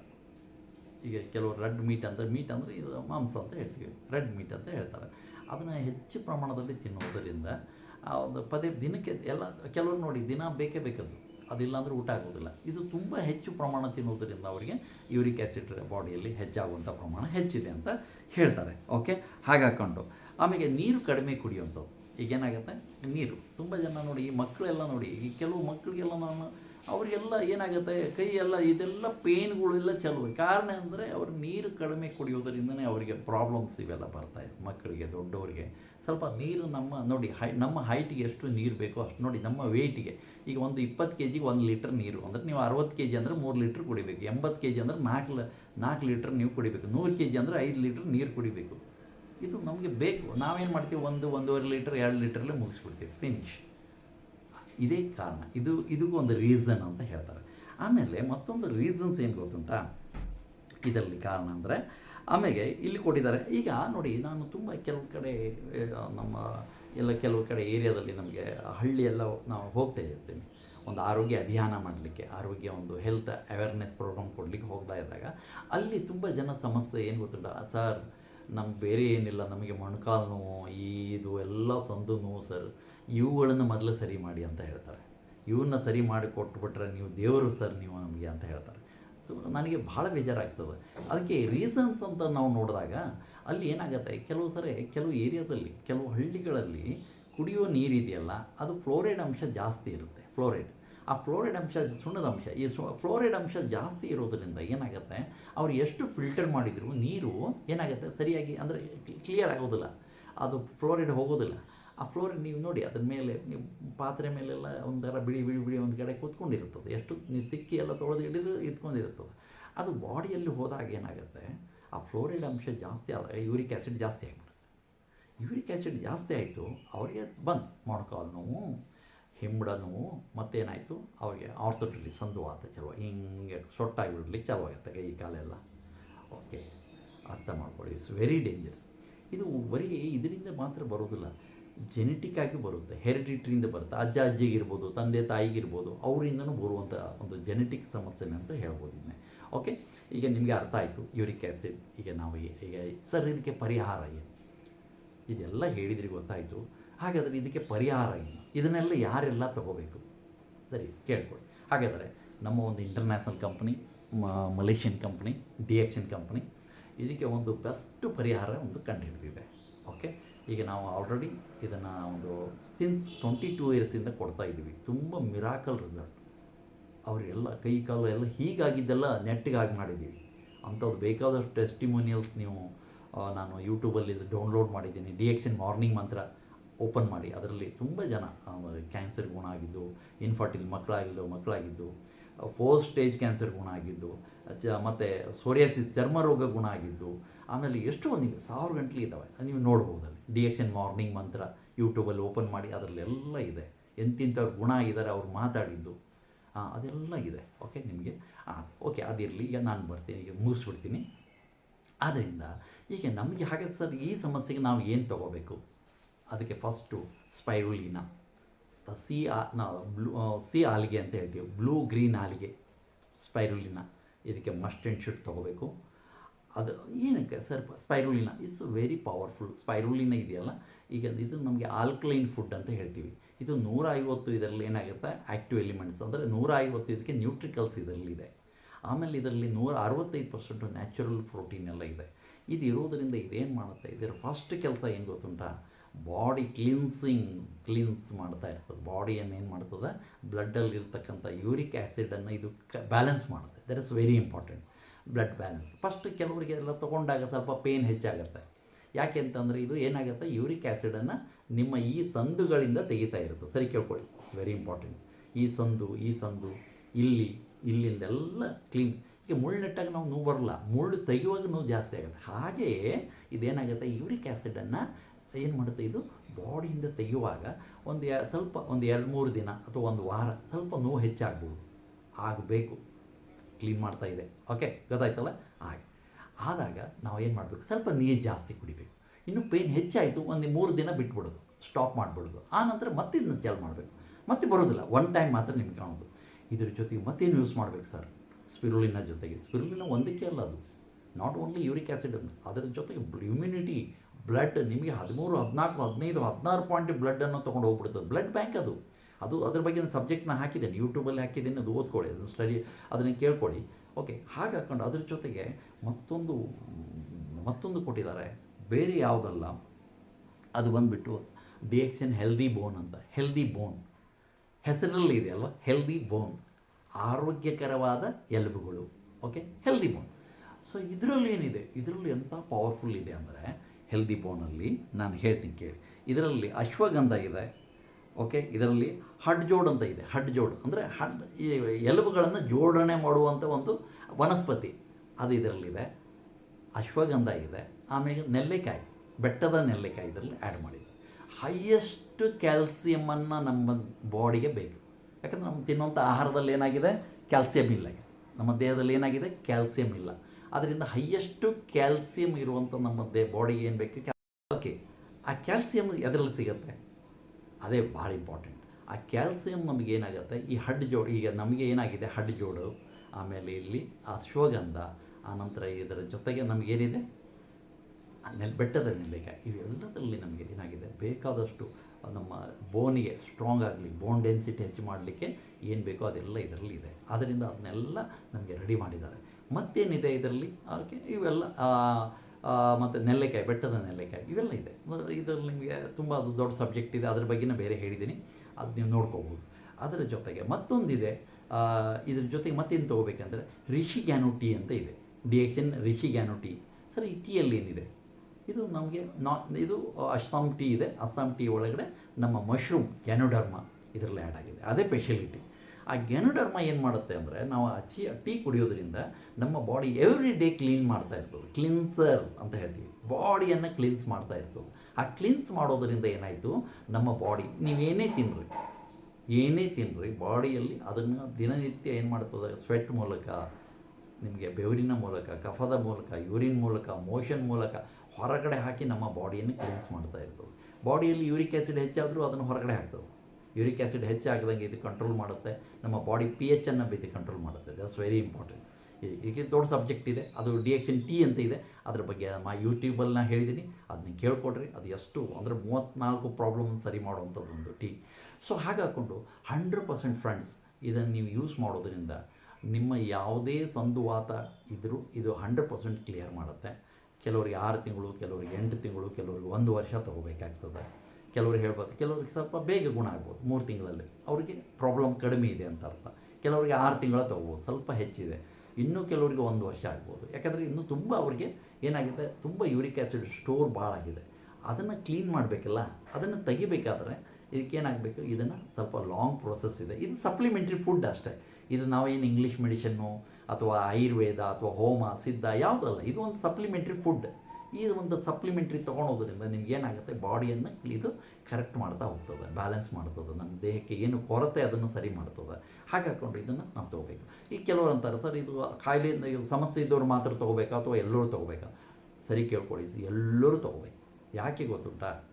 Speaker 1: ಈಗ ಕೆಲವು ರೆಡ್ ಮೀಟ್ ಅಂತ ಮೀಟ್ ಅಂದರೆ ಇದು ಮಾಂಸ ಅಂತ ಹೇಳ್ತೀವಿ. ರೆಡ್ ಮೀಟ್ ಅಂತ ಹೇಳ್ತಾರೆ. ಅದನ್ನು ಹೆಚ್ಚು ಪ್ರಮಾಣದಲ್ಲಿ ತಿನ್ನುವುದರಿಂದ, ಆ ಒಂದು ಪದೇ ದಿನಕ್ಕೆ ಎಲ್ಲ, ಕೆಲವರು ನೋಡಿ ದಿನ ಬೇಕೇ ಬೇಕದು ಅದಿಲ್ಲ ಅಂದರೆ ಊಟ ಆಗೋದಿಲ್ಲ ಇದು ತುಂಬ ಹೆಚ್ಚು ಪ್ರಮಾಣ ತಿನ್ನುವುದರಿಂದ ಅವರಿಗೆ ಯೂರಿಕ್ ಆ್ಯಸಿಡ್ ಬಾಡಿಯಲ್ಲಿ ಹೆಚ್ಚಾಗುವಂಥ ಪ್ರಮಾಣ ಹೆಚ್ಚಿದೆ ಅಂತ ಹೇಳ್ತಾರೆ. ಓಕೆ ಹಾಗಾಕೊಂಡು ಆಮೇಲೆ ನೀರು ಕಡಿಮೆ ಕುಡಿಯುವಂಥವು. ಈಗ ಏನಾಗುತ್ತೆ ನೀರು. ತುಂಬ ಜನ ನೋಡಿ, ಈ ಮಕ್ಕಳೆಲ್ಲ ನೋಡಿ, ಈ ಕೆಲವು ಮಕ್ಕಳಿಗೆಲ್ಲ ನಾನು, ಅವರಿಗೆಲ್ಲ ಏನಾಗುತ್ತೆ? ಕೈ ಎಲ್ಲ ಇದೆಲ್ಲ ಪೇನ್ಗಳೆಲ್ಲ ಚಲುವೆ. ಕಾರಣ ಅಂದರೆ ಅವರು ನೀರು ಕಡಿಮೆ ಕುಡಿಯೋದರಿಂದನೇ ಅವರಿಗೆ ಪ್ರಾಬ್ಲಮ್ಸ್ ಇವೆಲ್ಲ ಬರ್ತಾ ಇದೆ ಮಕ್ಕಳಿಗೆ, ದೊಡ್ಡವರಿಗೆ. ಸ್ವಲ್ಪ ನೀರು ನಮ್ಮ, ನೋಡಿ, ಹೈ, ನಮ್ಮ ಹೈಟಿಗೆ ಎಷ್ಟು ನೀರು ಬೇಕೋ ಅಷ್ಟು, ನೋಡಿ, ನಮ್ಮ ವೆಯ್ಟಿಗೆ ಈಗ ಒಂದು ಇಪ್ಪತ್ತು ಕೆ ಜಿಗೆ ಒಂದು ಲೀಟ್ರ್ ನೀರು. ಅಂದರೆ ನೀವು ಅರವತ್ತು ಕೆ ಜಿ ಅಂದರೆ ಮೂರು ಲೀಟ್ರ್ ಕುಡಿಬೇಕು. ಎಂಬತ್ತು ಕೆ ಜಿ ಅಂದರೆ ನಾಲ್ಕು ನಾಲ್ಕು ಲೀಟ್ರ್ ನೀವು ಕುಡಿಬೇಕು. ನೂರು ಕೆ ಜಿ ಅಂದರೆ ಐದು ಲೀಟ್ರ್ ನೀರು ಕುಡಿಬೇಕು. ಇದು ನಮಗೆ ಬೇಕು. ನಾವೇನು ಮಾಡ್ತೀವಿ? ಒಂದು, ಒಂದೂವರೆ ಲೀಟ್ರ್, ಎರಡು ಲೀಟ್ರಲ್ಲೇ ಮುಗಿಸ್ಬಿಡ್ತೀವಿ. ಫಿನಿಶ್ ಇದೇ ಕಾರಣ. ಇದು, ಇದಕ್ಕೂ ಒಂದು ರೀಸನ್ ಅಂತ ಹೇಳ್ತಾರೆ. ಆಮೇಲೆ ಮತ್ತೊಂದು ರೀಸನ್ಸ್ ಏನು ಗೊತ್ತುಂಟಾ? ಇದರಲ್ಲಿ ಕಾರಣ ಅಂದರೆ ಆಮೇಲೆ ಇಲ್ಲಿ ಕೊಟ್ಟಿದ್ದಾರೆ. ಈಗ ನೋಡಿ, ನಾನು ತುಂಬ ಕೆಲವು ಕಡೆ ನಮ್ಮ ಎಲ್ಲ ಕೆಲವು ಕಡೆ ಏರಿಯಾದಲ್ಲಿ ನಮಗೆ ಹಳ್ಳಿಯೆಲ್ಲ ನಾವು ಹೋಗ್ತಾ ಇರ್ತೀನಿ. ಒಂದು ಆರೋಗ್ಯ ಅಭಿಯಾನ ಮಾಡಲಿಕ್ಕೆ, ಆರೋಗ್ಯ ಒಂದು ಹೆಲ್ತ್ ಅವೇರ್ನೆಸ್ ಪ್ರೋಗ್ರಾಮ್ ಕೊಡಲಿಕ್ಕೆ ಹೋಗ್ತಾ ಇದ್ದಾಗ, ಅಲ್ಲಿ ತುಂಬ ಜನ ಸಮಸ್ಯೆ ಏನು ಗೊತ್ತುಂಟ? ಸರ್ ನಮ್ಗೆ ಬೇರೆ ಏನಿಲ್ಲ, ನಮಗೆ ಮೊಣಕಾಲು ನೋವು ಇದು ಎಲ್ಲ ಸಂದು ನೋವು ಸರ್. ಇವುಗಳನ್ನು ಮೊದಲು ಸರಿ ಮಾಡಿ ಅಂತ ಹೇಳ್ತಾರೆ. ಇವನ್ನ ಸರಿ ಮಾಡಿ ಕೊಟ್ಬಿಟ್ರೆ ನೀವು ದೇವರು ಸರ್ ನೀವು ನಮಗೆ ಅಂತ ಹೇಳ್ತಾರೆ. ನನಗೆ ಭಾಳ ಬೇಜಾರಾಗ್ತದೆ. ಅದಕ್ಕೆ ರೀಸನ್ಸ್ ಅಂತ ನಾವು ನೋಡಿದಾಗ ಅಲ್ಲಿ ಏನಾಗುತ್ತೆ, ಕೆಲವು ಸರಿ ಕೆಲವು ಏರಿಯಾದಲ್ಲಿ, ಕೆಲವು ಹಳ್ಳಿಗಳಲ್ಲಿ ಕುಡಿಯುವ ನೀರಿದೆಯಲ್ಲ, ಅದು ಫ್ಲೋರೈಡ್ ಅಂಶ ಜಾಸ್ತಿ ಇರುತ್ತೆ, ಫ್ಲೋರೈಡ್. ಆ ಫ್ಲೋರೈಡ್ ಅಂಶ ಸುಣ್ಣದ ಅಂಶ, ಈ ಸು ಫ್ಲೋರೈಡ್ ಅಂಶ ಜಾಸ್ತಿ ಇರೋದರಿಂದ ಏನಾಗುತ್ತೆ? ಅವ್ರು ಎಷ್ಟು ಫಿಲ್ಟರ್ ಮಾಡಿದ್ರು ನೀರು ಏನಾಗುತ್ತೆ? ಸರಿಯಾಗಿ ಅಂದರೆ ಕ್ಲಿಯರ್ ಆಗೋದಿಲ್ಲ. ಅದು ಫ್ಲೋರೈಡ್ ಹೋಗೋದಿಲ್ಲ. ಆ ಫ್ಲೋರೈಡ್ ನೀವು ನೋಡಿ, ಅದ್ರ ಮೇಲೆ ನೀವು ಪಾತ್ರೆ ಮೇಲೆಲ್ಲ ಒಂಥರ ಬಿಳಿ ಬಿಳಿ ಬಿಳಿ ಒಂದು ಕಡೆ ಕೂತ್ಕೊಂಡಿರ್ತದೆ ಎಷ್ಟು ನೀವು ತಿಕ್ಕಿ ಎಲ್ಲ ತೊಳೆದು ಹಿಡಿದು ಇದ್ಕೊಂಡಿರ್ತದೆ ಅದು ಬಾಡಿಯಲ್ಲಿ ಹೋದಾಗ ಏನಾಗುತ್ತೆ? ಆ ಫ್ಲೋರೈಡ್ ಅಂಶ ಜಾಸ್ತಿ ಆದಾಗ ಯೂರಿಕ್ ಆ್ಯಸಿಡ್ ಜಾಸ್ತಿ ಆಗಿಬಿಡುತ್ತೆ. ಯೂರಿಕ್ ಆ್ಯಸಿಡ್ ಜಾಸ್ತಿ ಆಯಿತು, ಅವರಿಗೆ ಬಂತು ಮೊಣಕಾಲು ನೋವು ಹಿಂಬಡ ನೋವು ಮತ್ತೇನಾಯಿತು ಅವರಿಗೆ ಆರ್ಥೋಟಿಲಿ ಆತ ಚಲೋ ಹಿಂಗೆ ಸೊಟ್ಟಾಗಿಬಿಡ್ಲಿಕ್ಕೆ ಚಲೋ ಆಗುತ್ತೆ ಕೈ ಕಾಲೆಲ್ಲ ಓಕೆ, ಅರ್ಥ ಮಾಡ್ಕೊಳ್ಳಿ. ಇಟ್ಸ್ ವೆರಿ ಡೇಂಜರ್ಸ್ ಇದು ಬರೀ ಇದರಿಂದ ಮಾತ್ರ ಬರೋದಿಲ್ಲ. ಜೆನೆಟಿಕ್ ಆಗಿ ಬರುತ್ತೆ. ಹೆರಿಡಿಟ್ರಿಯಿಂದ ಬರುತ್ತೆ. ಅಜ್ಜ ಅಜ್ಜಿಗಿರ್ಬೋದು ತಂದೆ ತಾಯಿಗಿರ್ಬೋದು ಅವರಿಂದನೂ ಬರುವಂಥ ಒಂದು ಜೆನೆಟಿಕ್ ಸಮಸ್ಯೆನೇ ಅಂತ ಹೇಳ್ಬೋದು ಇದನ್ನೇ ಓಕೆ, ಈಗ ನಿಮಗೆ ಅರ್ಥ ಆಯಿತು. ಯೂರಿಕ್ ಆ್ಯಸಿಡ್ ಈಗ ನಾವು ಈಗ ಸರ್, ಇದಕ್ಕೆ ಪರಿಹಾರ ಏನು? ಇದೆಲ್ಲ ಹೇಳಿದ್ರಿ ಗೊತ್ತಾಯಿತು. ಹಾಗಾದರೆ ಇದಕ್ಕೆ ಪರಿಹಾರ ಏನು? ಇದನ್ನೆಲ್ಲ ಯಾರೆಲ್ಲ ತಗೋಬೇಕು? ಸರಿ, ಕೇಳ್ಕೊಳ್ಳಿ. ಹಾಗಾದರೆ ನಮ್ಮ ಒಂದು international company Malaysian company D XN company ಇದಕ್ಕೆ ಒಂದು ಬೆಸ್ಟ್ ಪರಿಹಾರ ಒಂದು ಕಂಡುಹಿಡಿದಿದೆ. ಓಕೆ ಈಗ ನಾವು ಆಲ್ರೆಡಿ ಇದನ್ನು ಒಂದು ಸಿನ್ಸ್ ಟ್ವೆಂಟಿ ಟೂ ಇಯರ್ಸಿಂದ ಕೊಡ್ತಾ ಇದ್ದೀವಿ. ತುಂಬ ಮಿರಾಕಲ್ ರಿಸಲ್ಟ್ ಅವರೆಲ್ಲ ಕೈ ಕಾಲು ಎಲ್ಲ ಹೀಗಾಗಿದ್ದೆಲ್ಲ ನೆಟ್ಟಿಗಾಗಿ ಮಾಡಿದ್ದೀವಿ. ಅಂಥದ್ದು ಬೇಕಾದಷ್ಟು ಟೆಸ್ಟಿಮೋನಿಯಲ್ಸ್ ನೀವು ನಾನು ಯೂಟ್ಯೂಬಲ್ಲಿ ಡೌನ್ಲೋಡ್ ಮಾಡಿದ್ದೀನಿ. D XN morning mantra open ಮಾಡಿ, ಅದರಲ್ಲಿ ತುಂಬ ಜನ ಕ್ಯಾನ್ಸರ್ ಗುಣ ಆಗಿದ್ದು ಇನ್ಫರ್ಟಿಲ್ ಮಕ್ಕಳಾಗಿದ್ದು ಮಕ್ಕಳಾಗಿದ್ದು ಫೋರ್ ಸ್ಟೇಜ್ ಕ್ಯಾನ್ಸರ್ ಗುಣ ಆಗಿದ್ದು ಚ ಮತ್ತು ಸೋರಿಯಾಸಿಸ್ ಚರ್ಮ ರೋಗ ಗುಣ ಆಗಿದ್ದು, ಆಮೇಲೆ ಎಷ್ಟು ನೀವು ಸಾವಿರ ಗಂಟ್ಲಿ ಇದ್ದಾವೆ. ನೀವು ನೋಡ್ಬೋದು ಅಲ್ಲಿ. ಡಿ ಎಕ್ಷನ್ ಮಾರ್ನಿಂಗ್ ಮಂತ್ರ ಯೂಟ್ಯೂಬಲ್ಲಿ ಓಪನ್ ಮಾಡಿ, ಅದರಲ್ಲೆಲ್ಲ ಇದೆ. ಎಂತಿಂಥವ್ರು ಗುಣ ಆಗಿದ್ದಾರೆ ಅವ್ರು ಮಾತಾಡಿದ್ದು. ಅದೆಲ್ಲ ಇದೆ. ಓಕೆ ನಿಮಗೆ? ಓಕೆ ಅದಿರಲಿ. ಈಗ ನಾನು ಬರ್ತೀನಿ, ಈಗ ಮುಗಿಸ್ಬಿಡ್ತೀನಿ. ಆದ್ದರಿಂದ ಈಗ ನಮಗೆ ಹಾಗೆ ಸರ್ ಈ ಸಮಸ್ಯೆಗೆ ನಾವು ಏನು ತಗೋಬೇಕು? ಅದಕ್ಕೆ ಫಸ್ಟು ಸ್ಪೈರುಲಿನ ಸಿ ಆ ನಾವು ಬ್ಲೂ ಸಿ ಆಲಿಗೆ ಅಂತ ಹೇಳ್ತೀವಿ. ಬ್ಲೂ ಗ್ರೀನ್ ಆಲಿಗೆ ಸ್ಪೈರುಲಿನ ಇದಕ್ಕೆ ಮಸ್ಟ್ ಆ್ಯಂಡ್ ಶುಡ್ ತೊಗೋಬೇಕು. ಅದು ಏನಕ್ಕೆ sir spirulina is very powerful spirulina ಇದೆಯಲ್ಲ? ಈಗ ಇದು ನಮಗೆ ಆಲ್ಕ್ಲೈನ್ ಫುಡ್ ಅಂತ ಹೇಳ್ತೀವಿ. ಇದು ನೂರ ಐವತ್ತು ಇದರಲ್ಲಿ ಏನಾಗುತ್ತೆ? ಆ್ಯಕ್ಟಿವ್ ಎಲಿಮೆಂಟ್ಸ್ ಅಂದರೆ ನೂರ ಐವತ್ತು ಇದಕ್ಕೆ ನ್ಯೂಟ್ರಿಕಲ್ಸ್ ಇದರಲ್ಲಿದೆ. ಆಮೇಲೆ ಇದರಲ್ಲಿ ನೂರ ಅರವತ್ತೈದು ಪರ್ಸೆಂಟು ನ್ಯಾಚುರಲ್ ಪ್ರೋಟೀನ್ ಎಲ್ಲ ಇದೆ. ಇದು ಇರೋದರಿಂದ ಇದೇನು ಮಾಡುತ್ತೆ? ಇದರ ಫಸ್ಟ್ ಕೆಲಸ ಏನು ಗೊತ್ತುಂಟಾ? ಬಾಡಿ ಕ್ಲೀನ್ಸಿಂಗ್, ಕ್ಲೀನ್ಸ್ ಮಾಡ್ತಾ ಇರ್ತದೆ. ಬಾಡಿಯನ್ನು ಏನು ಮಾಡ್ತದೆ? ಬ್ಲಡ್ಡಲ್ಲಿ ಇರ್ತಕ್ಕಂಥ ಯೂರಿಕ್ ಆ್ಯಸಿಡನ್ನು ಇದು ಕ, ಬ್ಯಾಲೆನ್ಸ್ ಮಾಡುತ್ತೆ. That is very important blood balance. First ಕೆಲವರಿಗೆ ಎಲ್ಲ ತೊಗೊಂಡಾಗ ಸ್ವಲ್ಪ ಪೇನ್ ಹೆಚ್ಚಾಗುತ್ತೆ. ಯಾಕೆ ಅಂತಂದರೆ ಇದು ಏನಾಗುತ್ತೆ? ಯೂರಿಕ್ ಆ್ಯಸಿಡನ್ನು ನಿಮ್ಮ ಈ ಸಂದುಗಳಿಂದ ತೆಗಿತಾ ಇರುತ್ತೆ. ಸರಿ ಕೇಳ್ಕೊಳ್ಳಿ. ಇಟ್ಸ್ ವೆರಿ ಇಂಪಾರ್ಟೆಂಟ್ ಈ ಸಂದು ಈ ಸಂದು, ಇಲ್ಲಿ ಇಲ್ಲಿಂದೆಲ್ಲ ಕ್ಲೀನ್. ಈಗ ಮುಳ್ಳು ನೆಟ್ಟಾಗ ನಾವು ನೋವು ಬರಲ್ಲ. ಮುಳ್ಳು ತೆಗೆಯುವಾಗ ನೋವು ಜಾಸ್ತಿ ಆಗುತ್ತೆ. ಹಾಗೆಯೇ ಇದೇನಾಗುತ್ತೆ? ಯೂರಿಕ್ ಆ್ಯಸಿಡನ್ನು ಏನು ಮಾಡುತ್ತೆ ಇದು? ಬಾಡಿಯಿಂದ ತೆಗೆಯುವಾಗ ಒಂದು ಸ್ವಲ್ಪ ಒಂದು ಎರಡು ಮೂರು ದಿನ ಅಥವಾ ಒಂದು ವಾರ ಸ್ವಲ್ಪ ನೋವು ಹೆಚ್ಚಾಗ್ಬೋದು. ಆಗಬೇಕು. ಕ್ಲೀನ್ ಮಾಡ್ತಾ ಇದೆ. ಓಕೆ ಗೊತ್ತಾಯ್ತಲ್ಲ? ಹಾಗೆ. ಆದಾಗ ನಾವು ಏನು ಮಾಡಬೇಕು? ಸ್ವಲ್ಪ ನೀರು ಜಾಸ್ತಿ ಕುಡಿಬೇಕು. ಇನ್ನು ಪೇಯ್ನ್ ಹೆಚ್ಚಾಯಿತು, ಒಂದು ಮೂರು ದಿನ ಬಿಟ್ಬಿಡೋದು. ಸ್ಟಾಪ್ ಮಾಡಿಬಿಡೋದು. ಆ ನಂತರ ಮತ್ತೆ ಇದನ್ನ ಚಾಲು ಮಾಡಬೇಕು. ಮತ್ತೆ ಬರೋದಿಲ್ಲ. ಒನ್ ಟೈಮ್ ಮಾತ್ರ ನಿಮ್ಗೆ ಕಾಣೋದು ಇದ್ರ ಜೊತೆಗೆ ಮತ್ತೇನು ಯೂಸ್ ಮಾಡಬೇಕು ಸರ್ ಸ್ಪಿರುಲಿನ ಜೊತೆಗೆ. ಸ್ಪಿರುಲಿನ ಒಂದಕ್ಕೆ ಅಲ್ಲ ಅದು. ನಾಟ್ ಓನ್ಲಿ ಯೂರಿಕ್ ಆ್ಯಸಿಡ್ ಅದರ ಜೊತೆಗೆ ಇಮ್ಯುನಿಟಿ ಬ್ಲಡ್ ನಿಮಗೆ ಹದಿಮೂರು, ಹದಿನಾಲ್ಕು, ಹದಿನೈದು, ಹದಿನಾರು ಪಾಯಿಂಟ್ ಬ್ಲಡ್ಡನ್ನು ತೊಗೊಂಡು ಹೋಗ್ಬಿಡ್ತದೆ ಬ್ಲಡ್ ಬ್ಯಾಂಕ್ ಅದು. ಅದು ಅದ್ರ ಬಗ್ಗೆ ಸಬ್ಜೆಕ್ಟ್ನ ಹಾಕಿದ್ದೇನೆ ಯೂಟ್ಯೂಬಲ್ಲಿ ಹಾಕಿದ್ದೀನಿ ಅದು ಓದ್ಕೊಳ್ಳಿ. ಅದನ್ನು ಸ್ಟಡಿ ಅದನ್ನು ಕೇಳ್ಕೊಳ್ಳಿ. ಓಕೆ ಹಾಗೆ ಹಾಕ್ಕೊಂಡು ಅದ್ರ ಜೊತೆಗೆ ಮತ್ತೊಂದು ಮತ್ತೊಂದು ಕೊಟ್ಟಿದ್ದಾರೆ. ಬೇರೆ ಯಾವುದಲ್ಲ? ಅದು ಬಂದುಬಿಟ್ಟು ಡಿ ಎಕ್ಸನ್ ಹೆಲ್ದಿ ಬೋನ್ ಅಂತ. ಹೆಲ್ದಿ ಬೋನ್ ಹೆಸರಲ್ಲಿ ಇದೆ ಅಲ್ವಾ? ಹೆಲ್ದಿ ಬೋನ್ ಆರೋಗ್ಯಕರವಾದ ಎಲುಬುಗಳು. ಓಕೆ ಹೆಲ್ದಿ ಬೋನ್ ಸೊ ಇದರಲ್ಲಿ ಏನಿದೆ? ಇದರಲ್ಲಿ ಎಂಥ ಪವರ್ಫುಲ್ ಇದೆ ಅಂದರೆ ಹೆಲ್ದಿ ಬೋನಲ್ಲಿ ನಾನು ಹೇಳ್ತೀನಿ ಕೇಳಿ. ಇದರಲ್ಲಿ ಅಶ್ವಗಂಧ ಇದೆ ಓಕೆ ಇದರಲ್ಲಿ ಹಡ್ ಜೋಡ್ ಅಂತ ಇದೆ, ಹಡ್ ಜೋಡ್. ಅಂದರೆ ಹಡ್, ಈ ಎಲುಬುಗಳನ್ನು ಜೋಡಣೆ ಮಾಡುವಂಥ ಒಂದು ವನಸ್ಪತಿ ಅದು ಇದರಲ್ಲಿದೆ. ಅಶ್ವಗಂಧ ಇದೆ, ಆಮೇಲೆ ನೆಲ್ಲಿಕಾಯಿ, ಬೆಟ್ಟದ ನೆಲ್ಲಿಕಾಯಿ ಇದರಲ್ಲಿ ಆ್ಯಡ್ ಮಾಡಿದೆ ಹೈಯೆಸ್ಟ್ ಕ್ಯಾಲ್ಸಿಯಮನ್ನು ನಮ್ಮ ಬಾಡಿಗೆ ಬೇಕು. ಯಾಕಂದರೆ ನಮ್ಮ ತಿನ್ನುವಂಥ ಆಹಾರದಲ್ಲಿ ಏನಾಗಿದೆ? ಕ್ಯಾಲ್ಸಿಯಂ ಇಲ್ಲ ನಮ್ಮ ದೇಹದಲ್ಲಿ ಏನಾಗಿದೆ? ಕ್ಯಾಲ್ಸಿಯಂ ಇಲ್ಲ. ಅದರಿಂದ ಹೈಯೆಸ್ಟು ಕ್ಯಾಲ್ಸಿಯಂ ಇರುವಂಥ ನಮ್ಮ ದೇ ಬಾಡಿಗೆ ಏನು ಬೇಕು? ಓಕೆ ಆ ಕ್ಯಾಲ್ಸಿಯಂ ಎದರಲ್ಲಿ ಸಿಗುತ್ತೆ? ಅದೇ ಭಾಳ ಇಂಪಾರ್ಟೆಂಟ್ ಆ ಕ್ಯಾಲ್ಸಿಯಂ ನಮಗೆ ಏನಾಗುತ್ತೆ? ಈ ಹಡ್ಡು ಜೋಡು ಈಗ ನಮಗೆ ಏನಾಗಿದೆ? ಹಡ್ಡು ಜೋಡು, ಆಮೇಲೆ ಇಲ್ಲಿ ಆ ಶ್ವಗಂಧ ಆನಂತರ ಇದರ ಜೊತೆಗೆ ನಮಗೇನಿದೆ ನೆಲ್ ಬೆಟ್ಟದ ನೆಲ್ಲಿಕಾಯಿ. ಇವೆಲ್ಲದರಲ್ಲಿ ನಮಗೆ ಏನಾಗಿದೆ? ಬೇಕಾದಷ್ಟು ನಮ್ಮ ಬೋನಿಗೆ ಸ್ಟ್ರಾಂಗ್ ಆಗಲಿ ಬೋನ್ ಡೆನ್ಸಿಟಿ ಹೆಚ್ಚು ಮಾಡಲಿಕ್ಕೆ ಏನು ಬೇಕೋ ಅದೆಲ್ಲ ಇದರಲ್ಲಿ ಇದೆ. ಆದ್ದರಿಂದ ಅದನ್ನೆಲ್ಲ ನಮಗೆ ರೆಡಿ ಮಾಡಿದ್ದಾರೆ. ಮತ್ತೇನಿದೆ ಇದರಲ್ಲಿ? ಓಕೆ ಇವೆಲ್ಲ ಮತ್ತು ನೆಲ್ಲಿಕಾಯಿ, ಬೆಟ್ಟದ ನೆಲ್ಲಿಕಾಯಿ, ಇವೆಲ್ಲ ಇದೆ. ಇದರಲ್ಲಿ ನಿಮಗೆ ತುಂಬ ಅದು ದೊಡ್ಡ ಸಬ್ಜೆಕ್ಟ್ ಇದೆ. ಅದ್ರ ಬಗ್ಗೆನೇ ಬೇರೆ ಹೇಳಿದ್ದೀನಿ. ಅದು ನೀವು ನೋಡ್ಕೋಬೋದು. ಅದರ ಜೊತೆಗೆ ಮತ್ತೊಂದಿದೆ ಇದ್ರ ಜೊತೆಗೆ ಮತ್ತೇನು ತೊಗೋಬೇಕಂದ್ರೆ ರಿಷಿ ಗ್ಯಾನೋಟಿ ಅಂತ ಇದೆ. D XN Reishi Gano tea sir, ಈ ಟೀಯಲ್ಲಿ ಏನಿದೆ? ಇದು ನಮಗೆ ನಾ, ಇದು ಅಸ್ಸಾಂ ಟೀ ಇದೆ. ಅಸ್ಸಾಂ ಟೀ ಒಳಗಡೆ ನಮ್ಮ ಮಶ್ರೂಮ್ ಗ್ಯಾನೋಡರ್ಮ ಇದರಲ್ಲಿ ಆ್ಯಡ್ ಆಗಿದೆ. ಅದೇ ಸ್ಪೆಷಲಿಟಿ ಆ ಗ್ಯಾನೋಡರ್ಮ ಏನು ಮಾಡುತ್ತೆ ಅಂದರೆ ನಾವು ಆ ಚೀ ಟೀ ಕುಡಿಯೋದ್ರಿಂದ ನಮ್ಮ ಬಾಡಿ ಎವ್ರಿ ಡೇ ಕ್ಲೀನ್ ಮಾಡ್ತಾ ಇರ್ತದೆ. ಕ್ಲಿನ್ಸರ್ ಅಂತ ಹೇಳ್ತೀವಿ. ಬಾಡಿಯನ್ನು ಕ್ಲೀನ್ಸ್ ಮಾಡ್ತಾ ಇರ್ತದೆ. ಆ ಕ್ಲೀನ್ಸ್ ಮಾಡೋದರಿಂದ ಏನಾಯಿತು? ನಮ್ಮ ಬಾಡಿ, ನೀವೇನೇ ತಿನ್ನಿರಿ ಏನೇ ತಿನ್ನಿರಿ ಬಾಡಿಯಲ್ಲಿ ಅದನ್ನು ದಿನನಿತ್ಯ ಏನು ಮಾಡ್ತದೆ? ಸ್ವೆಟ್ ಮೂಲಕ, ನಿಮಗೆ ಬೆವರಿನ ಮೂಲಕ, ಕಫದ ಮೂಲಕ ಯೂರಿನ್ ಮೂಲಕ ಮೋಷನ್ ಮೂಲಕ ಹೊರಗಡೆ ಹಾಕಿ ನಮ್ಮ ಬಾಡಿಯನ್ನು ಕ್ಲೀನ್ಸ್ ಮಾಡ್ತಾ ಇರ್ತದೆ. ಬಾಡಿಯಲ್ಲಿ ಯೂರಿಕ್ ಆ್ಯಸಿಡ್ ಹೆಚ್ಚಾದರೂ ಅದನ್ನು ಹೊರಗಡೆ ಹಾಕ್ತದೆ. ಯೂರಿಕ್ ಆ್ಯಸಿಡ್ ಹೆಚ್ಚಾಗದಂಗೆ ಇದು ಕಂಟ್ರೋಲ್ ಮಾಡುತ್ತೆ. ನಮ್ಮ ಬಾಡಿ ಪಿ ಎಚ್ ಅನ್ನು ಬಿದ್ದು ಕಂಟ್ರೋಲ್ ಮಾಡುತ್ತೆ. ದಟ್ಸ್ ವೆರಿ ಇಂಪಾರ್ಟೆಂಟ್ ಇದಕ್ಕೆ ದೊಡ್ಡ ಸಬ್ಜೆಕ್ಟ್ ಇದೆ. ಅದು ಡಿ ಎಕ್ಷನ್ ಟಿ ಅಂತ ಇದೆ. ಅದ್ರ ಬಗ್ಗೆ ಮಾ ಯೂಟ್ಯೂಬಲ್ಲಿ ನಾನು ಹೇಳಿದ್ದೀನಿ ಅದನ್ನ ಕೇಳ್ಕೊಡ್ರಿ. ಅದು ಎಷ್ಟು ಅಂದರೆ ಮೂವತ್ತ್ನಾಲ್ಕು ಪ್ರಾಬ್ಲಮ್ ಸರಿ ಮಾಡುವಂಥದ್ದು ಒಂದು ಟೀ ಸೊ ಹಾಗಾಕೊಂಡು ಹಂಡ್ರೆಡ್ ಪರ್ಸೆಂಟ್ ಫ್ರೆಂಡ್ಸ್ ಇದನ್ನು ನೀವು ಯೂಸ್ ಮಾಡೋದ್ರಿಂದ ನಿಮ್ಮ ಯಾವುದೇ ಸಂದುವಾತ ಇದ್ದರೂ ಇದು ಹಂಡ್ರೆಡ್ ಪರ್ಸೆಂಟ್ ಕ್ಲಿಯರ್ ಮಾಡುತ್ತೆ. ಕೆಲವರಿಗೆ ಆರು ತಿಂಗಳು, ಕೆಲವರಿಗೆ ಎಂಟು ತಿಂಗಳು, ಕೆಲವರಿಗೆ ಒಂದು ವರ್ಷ ತೊಗೋಬೇಕಾಗ್ತದೆ. ಕೆಲವ್ರಿಗೆ ಹೇಳ್ಬೋದು. ಕೆಲವ್ರಿಗೆ ಸ್ವಲ್ಪ ಬೇಗ ಗುಣ ಆಗ್ಬೋದು ಮೂರು ತಿಂಗಳಲ್ಲಿ. ಅವರಿಗೆ ಪ್ರಾಬ್ಲಮ್ ಕಡಿಮೆ ಇದೆ ಅಂತ ಅರ್ಥ. ಕೆಲವರಿಗೆ ಆರು ತಿಂಗಳ ತಗೋಬೋದು, ಸ್ವಲ್ಪ ಹೆಚ್ಚಿದೆ. ಇನ್ನೂ ಕೆಲವರಿಗೆ ಒಂದು ವರ್ಷ ಆಗ್ಬೋದು. ಯಾಕಂದರೆ ಇನ್ನೂ ತುಂಬ ಅವರಿಗೆ ಏನಾಗಿದೆ, ತುಂಬ ಯೂರಿಕ್ ಆ್ಯಸಿಡ್ ಸ್ಟೋರ್ ಭಾಳ ಆಗಿದೆ. ಅದನ್ನು ಕ್ಲೀನ್ ಮಾಡಬೇಕಲ್ಲ, ಅದನ್ನು ತೆಗಿಬೇಕಾದ್ರೆ ಇದಕ್ಕೆ ಏನಾಗಬೇಕು, ಇದನ್ನು ಸ್ವಲ್ಪ ಲಾಂಗ್ ಪ್ರೋಸೆಸ್ ಇದೆ. ಇದು ಸಪ್ಲಿಮೆಂಟ್ರಿ ಫುಡ್ ಅಷ್ಟೇ. ಇದು ನಾವೇನು ಇಂಗ್ಲೀಷ್ ಮೆಡಿಷನ್ನು ಅಥವಾ ಆಯುರ್ವೇದ ಅಥವಾ ಹೋಮ ಸಿದ್ಧ ಯಾವುದಲ್ಲ, ಇದು ಒಂದು ಸಪ್ಲಿಮೆಂಟ್ರಿ ಫುಡ್ ಈ ಒಂದು ಸಪ್ಲಿಮೆಂಟ್ರಿ ತೊಗೊಳೋದ್ರಿಂದ ನಿಮ್ಗೆ ಏನಾಗುತ್ತೆ? ಬಾಡಿಯನ್ನು ಇದು ಕರೆಕ್ಟ್ ಮಾಡ್ತಾ ಹೋಗ್ತದೆ ಬ್ಯಾಲೆನ್ಸ್ ಮಾಡ್ತದೆ. ನಮ್ಮ ದೇಹಕ್ಕೆ ಏನು ಕೊರತೆ ಅದನ್ನು ಸರಿ ಮಾಡ್ತದೆ. ಹಾಗೆ ಹಾಕ್ಕೊಂಡು ಇದನ್ನು ನಾವು ತೊಗೋಬೇಕು. ಈಗ ಕೆಲವರು ಅಂತಾರೆ, ಸರ್, ಇದು ಕಾಯಿಲೆಯಿಂದ ಇದು ಸಮಸ್ಯೆ ಇದ್ದವ್ರು ಮಾತ್ರ ತೊಗೋಬೇಕಾ ಅಥವಾ ಎಲ್ಲರೂ ತೊಗೋಬೇಕಾ? ಸರಿ ಕೇಳ್ಕೊಳ್ಳಿ ಎಲ್ಲರೂ ತೊಗೋಬೇಕು. ಯಾಕೆ ಗೊತ್ತುಂಟಾ?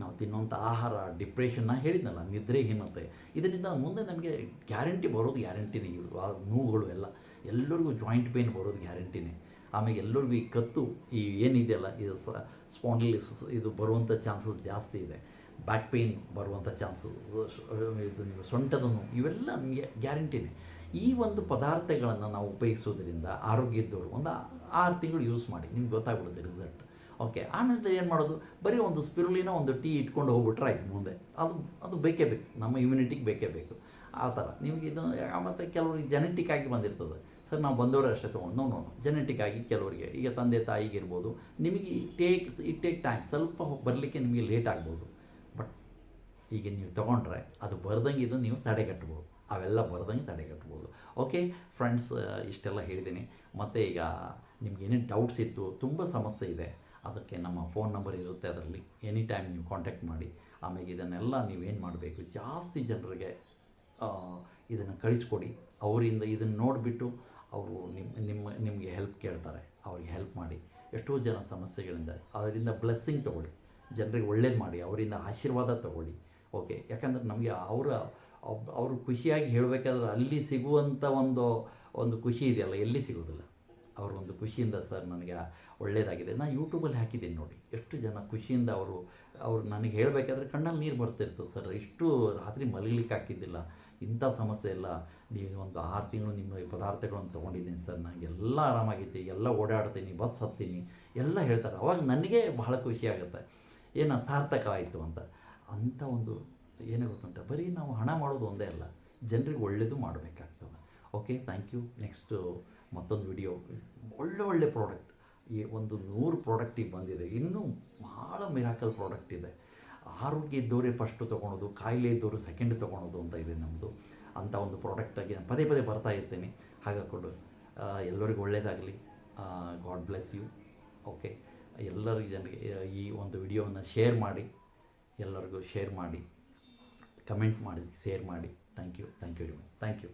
Speaker 1: ನಾವು ತಿನ್ನುವಂಥ ಆಹಾರ ಡಿಪ್ರೆಷನ್ನ ಹೇಳಿದ್ನಲ್ಲ ನಿದ್ರೆಹೀನತೆ ಇದರಿಂದ ಮುಂದೆ ನಮಗೆ ಗ್ಯಾರಂಟಿ ಬರೋದು ಗ್ಯಾರಂಟಿನೇ ಇವರು ಆ ನೋವುಗಳು ಎಲ್ಲ, ಎಲ್ಲರಿಗೂ ಜಾಯಿಂಟ್ ಪೇನ್ ಬರೋದು ಗ್ಯಾರಂಟಿನೇ ಆಮೇಲೆ ಎಲ್ಲರಿಗೂ ಈ ಕತ್ತು ಈ ಏನಿದೆಯಲ್ಲ, ಇದು ಸ್ಪಾಂಡಿಲಿಸ್ ಇದು ಬರುವಂಥ ಚಾನ್ಸಸ್ ಜಾಸ್ತಿ ಇದೆ. ಬ್ಯಾಕ್ ಪೇಯ್ನ್ ಬರುವಂಥ ಚಾನ್ಸಸ್, ಇದು ನೀವು ಸೊಂಟದ ನೋವು ಇವೆಲ್ಲ ನಿಮಗೆ ಗ್ಯಾರಂಟಿನೇ ಈ ಒಂದು ಪದಾರ್ಥಗಳನ್ನು ನಾವು ಉಪಯೋಗಿಸೋದ್ರಿಂದ ಆರೋಗ್ಯ ಇದ್ದವರು ಒಂದು ಆರು ತಿಂಗಳು ಯೂಸ್ ಮಾಡಿ, ನಿಮ್ಗೆ ಗೊತ್ತಾಗ್ಬಿಡುತ್ತೆ ರಿಸಲ್ಟ್ ಓಕೆ ಆನಂತರ ಏನು ಮಾಡೋದು? ಬರೀ ಒಂದು ಸ್ಪಿರುಲಿನ ಒಂದು ಟೀ ಇಟ್ಕೊಂಡು ಹೋಗ್ಬಿಟ್ರೆ ಆಯ್ತು ಮುಂದೆ. ಅದು ಅದು ಬೇಕೇ ಬೇಕು, ನಮ್ಮ ಇಮ್ಯುನಿಟಿಗೆ ಬೇಕೇ ಬೇಕು. ಆ ಥರ. ನಿಮಗೆ ಇದು ಮತ್ತು ಕೆಲವರಿಗೆ ಜೆನೆಟಿಕ್ ಆಗಿ ಬಂದಿರ್ತದೆ. ಸರ್, ನಾವು ಬಂದವರು ಅಷ್ಟೇ ತೊಗೊಂಡು. ನೋ ನೋ ಜೆನೆಟಿಕ್ ಆಗಿ ಕೆಲವರಿಗೆ, ಈಗ ತಂದೆ ತಾಯಿಗೆ ಇರ್ಬೋದು. ನಿಮಗೆ ಟೇಕ್ ಇಟ್ ಟೇಕ್ ಟೈಮ್ ಸ್ವಲ್ಪ ಬರಲಿಕ್ಕೆ ನಿಮಗೆ ಲೇಟ್ ಆಗ್ಬೋದು. ಬಟ್ ಈಗ ನೀವು ತೊಗೊಂಡ್ರೆ ಅದು ಬರ್ದಂಗೆ ಇದು ನೀವು ತಡೆಗಟ್ಬೋದು ಅವೆಲ್ಲ ಬರ್ದಂಗೆ ತಡೆಗಟ್ಬೋದು ಓಕೆ ಫ್ರೆಂಡ್ಸ್ ಇಷ್ಟೆಲ್ಲ ಹೇಳಿದ್ದೀನಿ. ಮತ್ತು ಈಗ ನಿಮ್ಗೆ ಏನೇನು ಡೌಟ್ಸ್ ಇತ್ತು, ತುಂಬ ಸಮಸ್ಯೆ ಇದೆ. ಅದಕ್ಕೆ ನಮ್ಮ ಫೋನ್ ನಂಬರ್ ಇರುತ್ತೆ ಅದರಲ್ಲಿ. ಎನಿ ಟೈಮ್ ನೀವು ಕಾಂಟ್ಯಾಕ್ಟ್ ಮಾಡಿ. ಆಮೇಲೆ ಇದನ್ನೆಲ್ಲ ನೀವೇನು ಮಾಡಬೇಕು? ಜಾಸ್ತಿ ಜನರಿಗೆ ಇದನ್ನು ಕಳಿಸ್ಕೊಡಿ. ಅವರಿಂದ ಇದನ್ನು ನೋಡಿಬಿಟ್ಟು ಅವರು ನಿಮ್ಮ ನಿಮ್ಮ, ನಿಮಗೆ ಹೆಲ್ಪ್ ಕೇಳ್ತಾರೆ, ಅವ್ರಿಗೆ ಹೆಲ್ಪ್ ಮಾಡಿ. ಎಷ್ಟೋ ಜನ ಸಮಸ್ಯೆಗಳಿಂದ, ಅವರಿಂದ ಬ್ಲೆಸ್ಸಿಂಗ್ ತೊಗೊಳ್ಳಿ. ಜನರಿಗೆ ಒಳ್ಳೇದು ಮಾಡಿ, ಅವರಿಂದ ಆಶೀರ್ವಾದ ತೊಗೊಳ್ಳಿ. ಓಕೆ ಯಾಕಂದರೆ ನಮಗೆ ಅವರ, ಅವರು ಖುಷಿಯಾಗಿ ಹೇಳಬೇಕಾದ್ರೆ ಅಲ್ಲಿ ಸಿಗುವಂಥ ಒಂದು ಒಂದು ಖುಷಿ ಇದೆಯಲ್ಲ, ಎಲ್ಲಿ ಸಿಗೋದಿಲ್ಲ. ಅವರು ಒಂದು ಖುಷಿಯಿಂದ ಸರ್ ನನಗೆ ಒಳ್ಳೆಯದಾಗಿದೆ ನಾನು ಯೂಟ್ಯೂಬಲ್ಲಿ ಹಾಕಿದ್ದೀನಿ ನೋಡಿ. ಎಷ್ಟು ಜನ ಖುಷಿಯಿಂದ ಅವರು, ಅವ್ರು ನನಗೆ ಹೇಳಬೇಕಾದ್ರೆ ಕಣ್ಣಲ್ಲಿ ನೀರು ಬರ್ತಿರ್ತದೆ ಸರ್. ಇಷ್ಟು ರಾತ್ರಿ ಮಲಗಲಿಕ್ಕೆ ಹಾಕಿದ್ದಿಲ್ಲ ಇಂಥ ಸಮಸ್ಯೆ ಇಲ್ಲ. ನೀವು ಒಂದು ಆರು ತಿಂಗಳು ನಿಮ್ಮ ಪದಾರ್ಥಗಳನ್ನು ತೊಗೊಂಡಿದ್ದೀನಿ ಸರ್ ನನಗೆಲ್ಲ ಆರಾಮಾಗೈತಿ, ಎಲ್ಲ ಓಡಾಡ್ತೀನಿ, ಬಸ್ ಹತ್ತೀನಿ, ಎಲ್ಲ ಹೇಳ್ತಾರೆ. ಅವಾಗ ನನಗೆ ಬಹಳ ಖುಷಿ ಆಗುತ್ತೆ. ಏನು ಸಾರ್ಥಕ ಆಯಿತು ಅಂತ. ಅಂಥ ಒಂದು ಏನೇ ಗೊತ್ತುಂಟ, ಬರೀ ನಾವು ಹಣ ಮಾಡೋದು ಒಂದೇ ಅಲ್ಲ, ಜನರಿಗೆ ಒಳ್ಳೆಯದು ಮಾಡಬೇಕಾಗ್ತದೆ. ಓಕೆ ಥ್ಯಾಂಕ್ ಯು ನೆಕ್ಸ್ಟು ಮತ್ತೊಂದು ವಿಡಿಯೋ ಒಳ್ಳೆ ಒಳ್ಳೆ ಪ್ರಾಡಕ್ಟ್ ಈ ಒಂದು ನೂರು ಪ್ರಾಡಕ್ಟಿಗೆ ಬಂದಿದೆ. ಇನ್ನೂ ಭಾಳ ಮಿರಾಕಲ್ ಪ್ರಾಡಕ್ಟ್ ಇದೆ. ಆರೋಗ್ಯ ಇದ್ದವರೇ ಫಸ್ಟು ತೊಗೊಳೋದು, ಕಾಯಿಲೆ ಇದ್ದವರು ಸೆಕೆಂಡ್ ತೊಗೊಳೋದು ಅಂತ ಇದೆ ನಮ್ಮದು ಅಂಥ ಒಂದು ಪ್ರಾಡಕ್ಟಾಗಿ ನಾನು ಪದೇ ಪದೇ ಬರ್ತಾ ಇರ್ತೀನಿ. ಹಾಗಾಕೊಂಡು ಎಲ್ಲರಿಗೂ ಒಳ್ಳೆಯದಾಗಲಿ ಗಾಡ್ ಬ್ಲೆಸ್ ಯು ಓಕೆ ಎಲ್ಲರಿಗೂ ಜನರಿಗೆ ಈ ಒಂದು ವಿಡಿಯೋವನ್ನು ಶೇರ್ ಮಾಡಿ. ಎಲ್ಲರಿಗೂ ಶೇರ್ ಮಾಡಿ. ಕಮೆಂಟ್ ಮಾಡಿ ಶೇರ್ ಮಾಡಿ. Thank you thank you very much thank you